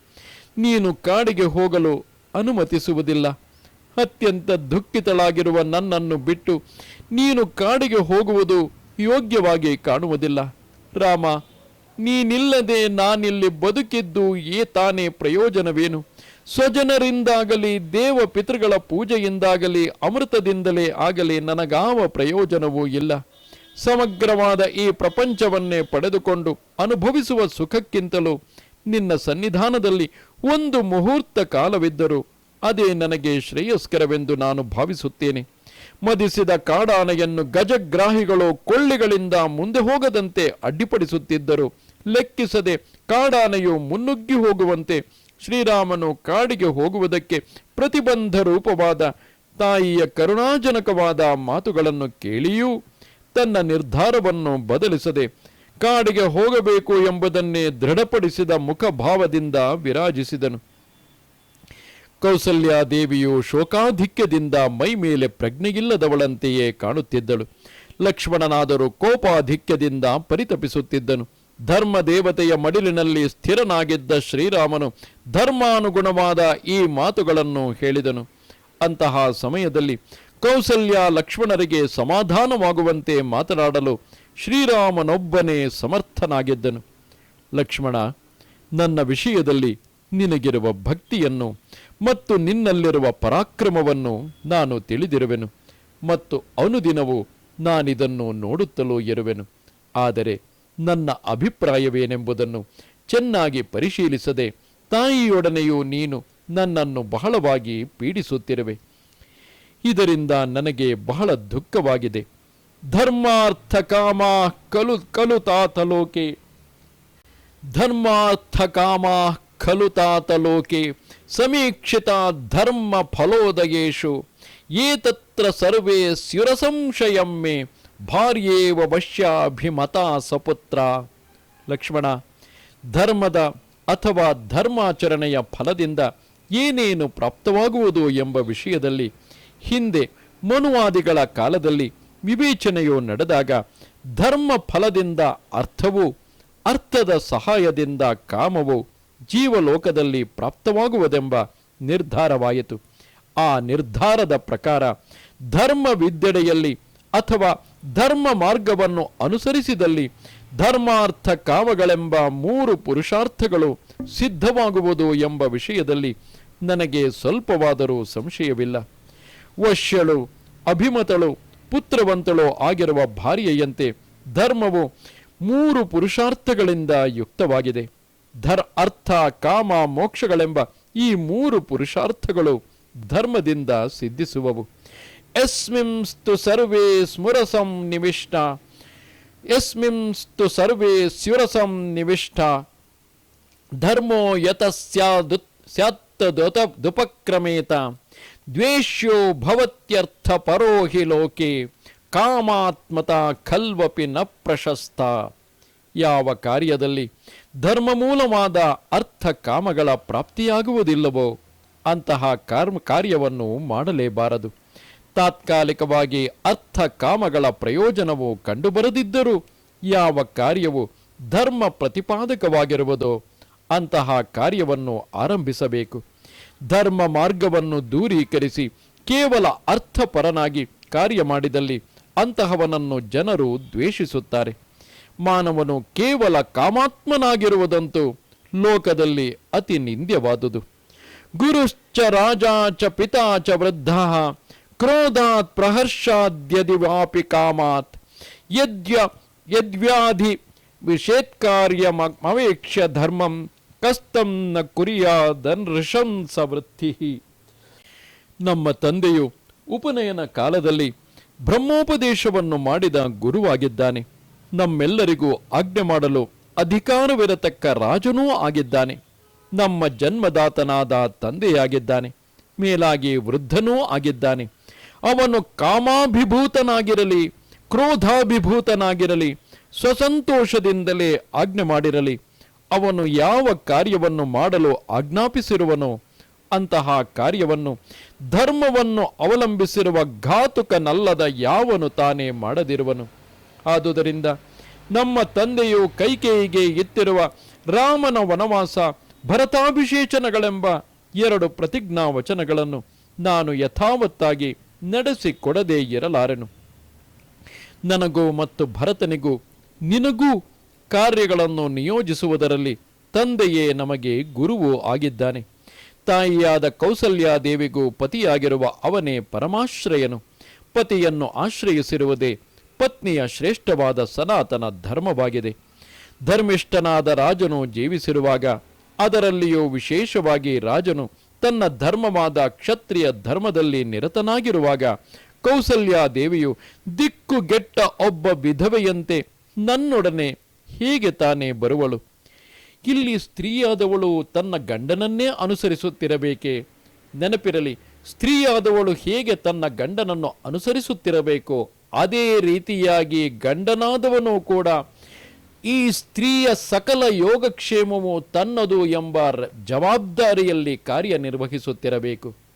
Speaker 1: ನೀನು ಕಾಡಿಗೆ ಹೋಗಲು ಅನುಮತಿಸುವುದಿಲ್ಲ. ಅತ್ಯಂತ ದುಃಖಿತಳಾಗಿರುವ ನನ್ನನ್ನು ಬಿಟ್ಟು ನೀನು ಕಾಡಿಗೆ ಹೋಗುವುದು ಯೋಗ್ಯವಾಗಿ ಕಾಣುವುದಿಲ್ಲ. ರಾಮ, ನೀನಿಲ್ಲದೆ ನಾನಿಲ್ಲಿ ಬದುಕಿದ್ದು ಏ ತಾನೇ ಪ್ರಯೋಜನವೇನು? ಸ್ವಜನರಿಂದಾಗಲಿ, ದೇವ ಪಿತೃಗಳ ಪೂಜೆಯಿಂದಾಗಲಿ, ಅಮೃತದಿಂದಲೇ ಆಗಲಿ ನನಗಾವ ಪ್ರಯೋಜನವೂ ಇಲ್ಲ. ಸಮಗ್ರವಾದ ಈ ಪ್ರಪಂಚವನ್ನೇ ಪಡೆದುಕೊಂಡು ಅನುಭವಿಸುವ ಸುಖಕ್ಕಿಂತಲೂ ನಿನ್ನ ಸನ್ನಿಧಾನದಲ್ಲಿ ಒಂದು ಮುಹೂರ್ತ ಕಾಲವಿದ್ದರೂ ಅದೇ ನನಗೆ ಶ್ರೇಯಸ್ಕರವೆಂದು ನಾನು ಭಾವಿಸುತ್ತೇನೆ. ಮದಿಸಿದ ಕಾಡಾನೆಯನ್ನು ಗಜಗ್ರಾಹಿಗಳು ಕೊಳ್ಳಿಗಳಿಂದ ಮುಂದೆ ಹೋಗದಂತೆ ಅಡ್ಡಿಪಡಿಸುತ್ತಿದ್ದರು ಲೆಕ್ಕಿಸದೆ ಕಾಡಾನೆಯು ಮುನ್ನುಗ್ಗಿ ಹೋಗುವಂತೆ ಶ್ರೀರಾಮನು ಕಾಡಿಗೆ ಹೋಗುವುದಕ್ಕೆ ಪ್ರತಿಬಂಧ ರೂಪವಾದ ತಾಯಿಯ ಕರುಣಾಜನಕವಾದ ಮಾತುಗಳನ್ನು ಕೇಳಿಯೂ ತನ್ನ ನಿರ್ಧಾರವನ್ನು ಬದಲಿಸದೆ ಕಾಡಿಗೆ ಹೋಗಬೇಕು ಎಂಬುದನ್ನೇ ದೃಢಪಡಿಸಿದ ಮುಖಭಾವದಿಂದ ವಿರಾಜಿಸಿದನು. ಕೌಸಲ್ಯ ದೇವಿಯು ಶೋಕಾಧಿಕ್ಯದಿಂದ ಮೈ ಮೇಲೆ ಪ್ರಜ್ಞೆಯಿಲ್ಲದವಳಂತೆಯೇ ಕಾಣುತ್ತಿದ್ದಳು. ಲಕ್ಷ್ಮಣನಾದರೂ ಕೋಪಾಧಿಕ್ಯದಿಂದ ಪರಿತಪಿಸುತ್ತಿದ್ದನು. ಧರ್ಮ ದೇವತೆಯ ಮಡಿಲಿನಲ್ಲಿ ಸ್ಥಿರನಾಗಿದ್ದ ಶ್ರೀರಾಮನು ಧರ್ಮಾನುಗುಣವಾದ ಈ ಮಾತುಗಳನ್ನು ಹೇಳಿದನು. ಅಂತಹ ಸಮಯದಲ್ಲಿ ಕೌಸಲ್ಯ ಲಕ್ಷ್ಮಣರಿಗೆ ಸಮಾಧಾನವಾಗುವಂತೆ ಮಾತನಾಡಲು ಶ್ರೀರಾಮನೊಬ್ಬನೇ ಸಮರ್ಥನಾಗಿದ್ದನು. ಲಕ್ಷ್ಮಣ, ನನ್ನ ವಿಷಯದಲ್ಲಿ ನಿನಗಿರುವ ಭಕ್ತಿಯನ್ನು ಮತ್ತು ನಿನ್ನಲ್ಲಿರುವ ಪರಾಕ್ರಮವನ್ನು ನಾನು ತಿಳಿದಿರುವೆನು ಮತ್ತು ಅನುದಿನವೂ ನಾನಿದನ್ನು ನೋಡುತ್ತಲೂ ಇರುವೆನು. ಆದರೆ ನನ್ನ ಅಭಿಪ್ರಾಯವೇನೆಂಬುದನ್ನು ಚೆನ್ನಾಗಿ ಪರಿಶೀಲಿಸದೆ ತಾಯಿಯೊಡನೆಯೂ ನೀನು ನನ್ನನ್ನು ಬಹಳವಾಗಿ ಪೀಡಿಸುತ್ತಿರುವೆ. ಇದರಿಂದ ನನಗೆ ಬಹಳ ದುಃಖವಾಗಿದೆ. ಧರ್ಮಾರ್ಥ ಕಾಮ ಕಲು ಕಲುತಾತಲೋಕೆ ಧರ್ಮಾರ್ಥ ಕಾಮ ಕಲುತಾತ ತಾತಲೋಕೆ ಸಮೀಕ್ಷಿತ ಧರ್ಮ ಫಲೋದಯೇಶು. ಏತತ್ರ ಸರ್ವೇ ಸ್ಯುರಸಂಶಯಂ ಮೇ ಭಾರ್ಯೇವ ವಶ್ಯಾಭಿಮತ ಸಪುತ್ರ. ಲಕ್ಷ್ಮಣ, ಧರ್ಮದ ಅಥವಾ ಧರ್ಮಾಚರಣೆಯ ಫಲದಿಂದ ಏನೇನು ಪ್ರಾಪ್ತವಾಗುವುದು ಎಂಬ ವಿಷಯದಲ್ಲಿ ಹಿಂದೆ ಮನುವಾದಿಗಳ ಕಾಲದಲ್ಲಿ ವಿವೇಚನೆಯು ನಡೆದಾಗ ಧರ್ಮ ಫಲದಿಂದ ಅರ್ಥವು ಅರ್ಥದ ಸಹಾಯದಿಂದ ಕಾಮವು ಜೀವಲೋಕದಲ್ಲಿ ಪ್ರಾಪ್ತವಾಗುವುದೆಂಬ ನಿರ್ಧಾರವಾಯಿತು. ಆ ನಿರ್ಧಾರದ ಪ್ರಕಾರ ಧರ್ಮ ವಿದ್ಯೆಡೆಯಲ್ಲಿ ಅಥವಾ ಧರ್ಮ ಮಾರ್ಗವನ್ನು ಅನುಸರಿಸಿದಲ್ಲಿ ಧರ್ಮಾರ್ಥ ಕಾಮಗಳೆಂಬ ಮೂರು ಪುರುಷಾರ್ಥಗಳು ಸಿದ್ಧವಾಗುವುದು ಎಂಬ ವಿಷಯದಲ್ಲಿ ನನಗೆ ಸ್ವಲ್ಪವಾದರೂ ಸಂಶಯವಿಲ್ಲ. ವಶ್ಯಳು, ಅಭಿಮತಳು, ಪುತ್ರವಂತಳು ಆಗಿರುವ ಭಾರ್ಯೆಯಂತೆ ಧರ್ಮವು ಮೂರು ಪುರುಷಾರ್ಥಗಳಿಂದ ಯುಕ್ತವಾಗಿದೆ. ಧರ್ ಅರ್ಥ ಕಾಮ ಮೋಕ್ಷಗಳೆಂಬ ಈ ಮೂರು ಪುರುಷಾರ್ಥಗಳು ಧರ್ಮದಿಂದ ಸಿದ್ಧಿಸುವವು. ಯಸ್ಮಿಂಸ್ತು ಸರ್ವೇ ಸ್ಮುರಸಂ ನಿವಿಷ್ಟ ಯಸ್ಮಿಂಸ್ತು ಸರ್ವೇ ಸ್ಯುರಸಂ ನಿವಿಷ್ಟ ಧರ್ಮೋ ಯತ ಸ್ಯಾದು ಸ್ಯಾತ್ತದುತ ದುಪಕ್ರಮೇತ. ದ್ವೇಷ್ಯೋ ಭವತ್ಯರ್ಥ ಪರೋಹಿ ಲೋಕೆ, ಕಾಮಾತ್ಮತ ಖಲ್ವಪಿ ನ ಪ್ರಶಸ್ತ. ಯಾವ ಕಾರ್ಯದಲ್ಲಿ ಧರ್ಮಮೂಲವಾದ ಅರ್ಥ ಕಾಮಗಳ ಪ್ರಾಪ್ತಿಯಾಗುವುದಿಲ್ಲವೋ, ಅಂತಹ ಕರ್ಮ ಕಾರ್ಯವನ್ನು ಮಾಡಲೇಬಾರದು. ತಾತ್ಕಾಲಿಕವಾಗಿ ಅರ್ಥ ಕಾಮಗಳ ಪ್ರಯೋಜನವು ಕಂಡುಬರದಿದ್ದರೂ ಯಾವ ಕಾರ್ಯವು ಧರ್ಮ ಪ್ರತಿಪಾದಕವಾಗಿರುವುದೋ, ಅಂತಹ ಕಾರ್ಯವನ್ನು ಆರಂಭಿಸಬೇಕು. ಧರ್ಮ ಮಾರ್ಗವನ್ನು ದೂರೀಕರಿಸಿ ಕೇವಲ ಅರ್ಥಪರನಾಗಿ ಕಾರ್ಯ ಮಾಡಿದಲ್ಲಿ ಅಂತಹವನನ್ನು ಜನರು ದ್ವೇಷಿಸುತ್ತಾರೆ. ಮಾನವನು ಕೇವಲ ಕಾಮಾತ್ಮನಾಗಿರುವುದಂತೂ ಲೋಕದಲ್ಲಿ ಅತಿ ನಿಂದ್ಯವಾದುದು. ಗುರುಶ್ಚ ರಾಜಾಚ ಪಿತಾ ಚ ವೃದ್ಧ, ಕ್ರೋಧಾತ್ ಪ್ರಹರ್ಷಾದ್ಯದಿ ವಾಪಿ ಕಾಮಾತ್. ಯದ್ಯ ಯದ್ವ್ಯಾಧಿ ವಿಷೇತ್ಕಾರ್ಯಮವೇಕ್ಷ್ಯ ಧರ್ಮಂ ಕಸ್ತಂ ನ ಕುರಿಯಾದನ್ ಋಷಂಸ ವೃತ್ತಿ ನಮ್ಮ ತಂದೆಯು ಉಪನಯನ ಕಾಲದಲ್ಲಿ ಬ್ರಹ್ಮೋಪದೇಶವನ್ನು ಮಾಡಿದ ಗುರುವಾಗಿದ್ದಾನೆ. ನಮ್ಮೆಲ್ಲರಿಗೂ ಆಜ್ಞೆ ಮಾಡಲು ಅಧಿಕಾರವಿರತಕ್ಕ ರಾಜನೂ ಆಗಿದ್ದಾನೆ. ನಮ್ಮ ಜನ್ಮದಾತನಾದ ತಂದೆಯಾಗಿದ್ದಾನೆ. ಮೇಲಾಗಿ ವೃದ್ಧನೂ ಆಗಿದ್ದಾನೆ. ಅವನು ಕಾಮಾಭಿಭೂತನಾಗಿರಲಿ, ಕ್ರೋಧಾಭಿಭೂತನಾಗಿರಲಿ, ಸ್ವಸಂತೋಷದಿಂದಲೇ ಆಜ್ಞೆ ಮಾಡಿರಲಿ. ಅವನು ಯಾವ ಕಾರ್ಯವನ್ನು ಮಾಡಲು ಆಜ್ಞಾಪಿಸಿರುವನು, ಅಂತಹ ಕಾರ್ಯವನ್ನು, ಧರ್ಮವನ್ನು ಅವಲಂಬಿಸಿರುವ ಘಾತುಕನಲ್ಲದ ಯಾವನು ತಾನೇ ಮಾಡದಿರುವನು. ಆದುದರಿಂದ ನಮ್ಮ ತಂದೆಯು ಕೈಕೇಯಿಗೆ ಎತ್ತಿರುವ ರಾಮನ ವನವಾಸ, ಭರತಾಭಿಷೇಚನಗಳೆಂಬ ಎರಡು ಪ್ರತಿಜ್ಞಾ ವಚನಗಳನ್ನು ನಾನು ಯಥಾವತ್ತಾಗಿ ನಡೆಸಿಕೊಡದೇ ಇರಲಾರೆನು. ನನಗೂ ಮತ್ತು ಭರತನಿಗೂ ನಿನಗೂ ಕಾರ್ಯಗಳನ್ನು ನಿಯೋಜಿಸುವುದರಲ್ಲಿ ತಂದೆಯೇ ನಮಗೆ ಗುರುವು ಆಗಿದ್ದಾನೆ. ತಾಯಿಯಾದ ಕೌಸಲ್ಯಾದೇವಿಗೂ ಪತಿಯಾಗಿರುವ ಅವನೇ ಪರಮಾಶ್ರಯನು. ಪತಿಯನ್ನು ಆಶ್ರಯಿಸಿರುವುದೇ ಪತ್ನಿಯ ಶ್ರೇಷ್ಠವಾದ ಸನಾತನ ಧರ್ಮವಾಗಿದೆ. ಧರ್ಮಿಷ್ಠನಾದ ರಾಜನು ಜೀವಿಸಿರುವಾಗ ಅದರಲ್ಲಿಯೂ ವಿಶೇಷವಾಗಿ ರಾಜನು ತನ್ನ ಧರ್ಮವಾದ ಕ್ಷತ್ರಿಯ ಧರ್ಮದಲ್ಲಿ ನಿರತನಾಗಿರುವಾಗ ಕೌಸಲ್ಯಾದೇವಿಯು ದಿಕ್ಕುಗೆಟ್ಟ ಒಬ್ಬ ವಿಧವೆಯಂತೆ ನನ್ನೊಡನೆ ಹೇಗೆ ತಾನೇ ಬರುವಳು? ಇಲ್ಲಿ ಸ್ತ್ರೀಯಾದವಳು ತನ್ನ ಗಂಡನನ್ನೇ ಅನುಸರಿಸುತ್ತಿರಬೇಕೆ? ನೆನಪಿರಲಿ, ಸ್ತ್ರೀಯಾದವಳು ಹೇಗೆ ತನ್ನ ಗಂಡನನ್ನು ಅನುಸರಿಸುತ್ತಿರಬೇಕೋ, ಅದೇ ರೀತಿಯಾಗಿ ಗಂಡನಾದವನು ಕೂಡ ಈ ಸ್ತ್ರೀಯ ಸಕಲ ಯೋಗಕ್ಷೇಮವು ತನ್ನದು ಎಂಬ ಜವಾಬ್ದಾರಿಯಲ್ಲಿ ಕಾರ್ಯನಿರ್ವಹಿಸುತ್ತಿರಬೇಕು.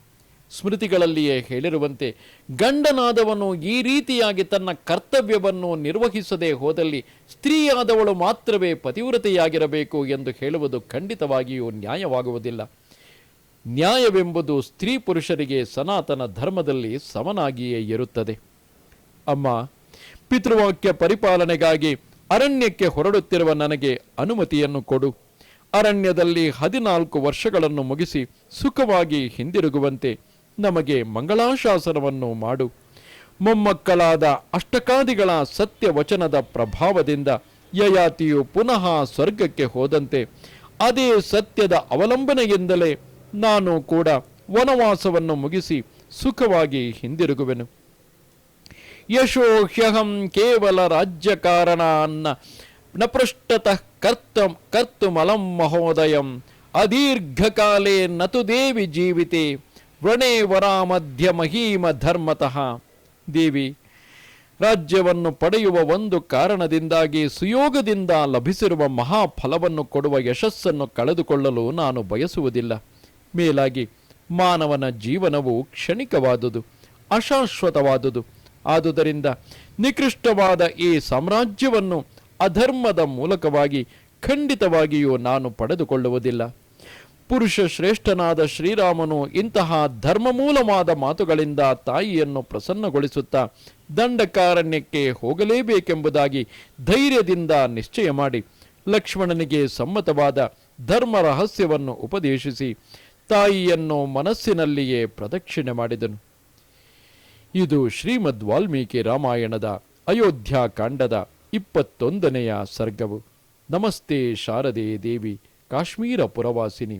Speaker 1: ಸ್ಮೃತಿಗಳಲ್ಲಿಯೇ ಹೇಳಿರುವಂತೆ, ಗಂಡನಾದವನು ಈ ರೀತಿಯಾಗಿ ತನ್ನ ಕರ್ತವ್ಯವನ್ನು ನಿರ್ವಹಿಸದೆ ಹೋದಲ್ಲಿ ಸ್ತ್ರೀಯಾದವಳು ಮಾತ್ರವೇ ಪತಿವ್ರತೆಯಾಗಿರಬೇಕು ಎಂದು ಹೇಳುವುದು ಖಂಡಿತವಾಗಿಯೂ ನ್ಯಾಯವಾಗುವುದಿಲ್ಲ. ನ್ಯಾಯವೆಂಬುದು ಸ್ತ್ರೀ ಪುರುಷರಿಗೆ ಸನಾತನ ಧರ್ಮದಲ್ಲಿ ಸಮನಾಗಿಯೇ ಇರುತ್ತದೆ. ಅಮ್ಮ, ಪಿತೃವಾಕ್ಯ ಪರಿಪಾಲನೆಗಾಗಿ ಅರಣ್ಯಕ್ಕೆ ಹೊರಡುತ್ತಿರುವ ನನಗೆ ಅನುಮತಿಯನ್ನು ಕೊಡು. ಅರಣ್ಯದಲ್ಲಿ ಹದಿನಾಲ್ಕು ವರ್ಷಗಳನ್ನು ಮುಗಿಸಿ ಸುಖವಾಗಿ ಹಿಂದಿರುಗುವಂತೆ ನಮಗೆ ಮಂಗಳಾಶಾಸನವನ್ನು ಮಾಡು. ಮೊಮ್ಮಕ್ಕಳಾದ ಅಷ್ಟಕಾದಿಗಳ ಸತ್ಯ ವಚನದ ಪ್ರಭಾವದಿಂದ ಯಯಾತಿಯು ಪುನಃ ಸ್ವರ್ಗಕ್ಕೆ ಹೋದಂತೆ ಅದೇ ಸತ್ಯದ ಅವಲಂಬನೆಯಿಂದಲೇ ನಾನು ಕೂಡ ವನವಾಸವನ್ನು ಮುಗಿಸಿ ಸುಖವಾಗಿ ಹಿಂದಿರುಗುವೆನು. ಯಶೋ ಹ್ಯಹಂ ಕೇವಲ ರಾಜ್ಯ ಕಾರಣ ಅನ್ನ ನಪೃಷ್ಟತಃ ಕರ್ತ ಕರ್ತುಮಲಂ ಮಹೋದಯಂ. ಅದೀರ್ಘಕಾಲೇ ನತು ದೇವಿ ಜೀವಿತೆ. ವ್ರಣೇ ವರ ಮಧ್ಯ ಮಹೀಮ ಧರ್ಮತಃ. ದೇವಿ, ರಾಜ್ಯವನ್ನು ಪಡೆಯುವ ಒಂದು ಕಾರಣದಿಂದಾಗಿ ಸುಯೋಗದಿಂದ ಲಭಿಸಿರುವ ಮಹಾಫಲವನ್ನು ಕೊಡುವ ಯಶಸ್ಸನ್ನು ಕಳೆದುಕೊಳ್ಳಲು ನಾನು ಬಯಸುವುದಿಲ್ಲ. ಮೇಲಾಗಿ, ಮಾನವನ ಜೀವನವು ಕ್ಷಣಿಕವಾದುದು, ಅಶಾಶ್ವತವಾದುದು. ಆದುದರಿಂದ ನಿಕೃಷ್ಟವಾದ ಈ ಸಾಮ್ರಾಜ್ಯವನ್ನು ಅಧರ್ಮದ ಮೂಲಕವಾಗಿ ಖಂಡಿತವಾಗಿಯೂ ನಾನು ಪಡೆದುಕೊಳ್ಳುವುದಿಲ್ಲ. ಪುರುಷ ಶ್ರೇಷ್ಠನಾದ ಶ್ರೀರಾಮನು ಇಂತಹ ಧರ್ಮಮೂಲವಾದ ಮಾತುಗಳಿಂದ ತಾಯಿಯನ್ನು ಪ್ರಸನ್ನಗೊಳಿಸುತ್ತಾ ದಂಡಕಾರಣ್ಯಕ್ಕೆ ಹೋಗಲೇಬೇಕೆಂಬುದಾಗಿ ಧೈರ್ಯದಿಂದ ನಿಶ್ಚಯ ಮಾಡಿ ಲಕ್ಷ್ಮಣನಿಗೆ ಸಮ್ಮತವಾದ ಧರ್ಮ ರಹಸ್ಯವನ್ನು ಉಪದೇಶಿಸಿ ತಾಯಿಯನ್ನು ಮನಸ್ಸಿನಲ್ಲಿಯೇ ಪ್ರದಕ್ಷಿಣೆ ಮಾಡಿದನು. ಇದು ಶ್ರೀಮದ್ ವಾಲ್ಮೀಕಿ ರಾಮಾಯಣದ ಅಯೋಧ್ಯಾಕಾಂಡದ ಇಪ್ಪತ್ತೊಂದನೆಯ ಸರ್ಗವು. ನಮಸ್ತೆ ಶಾರದೆ ದೇವಿ, ಕಾಶ್ಮೀರ ಪುರವಾಸಿನಿ.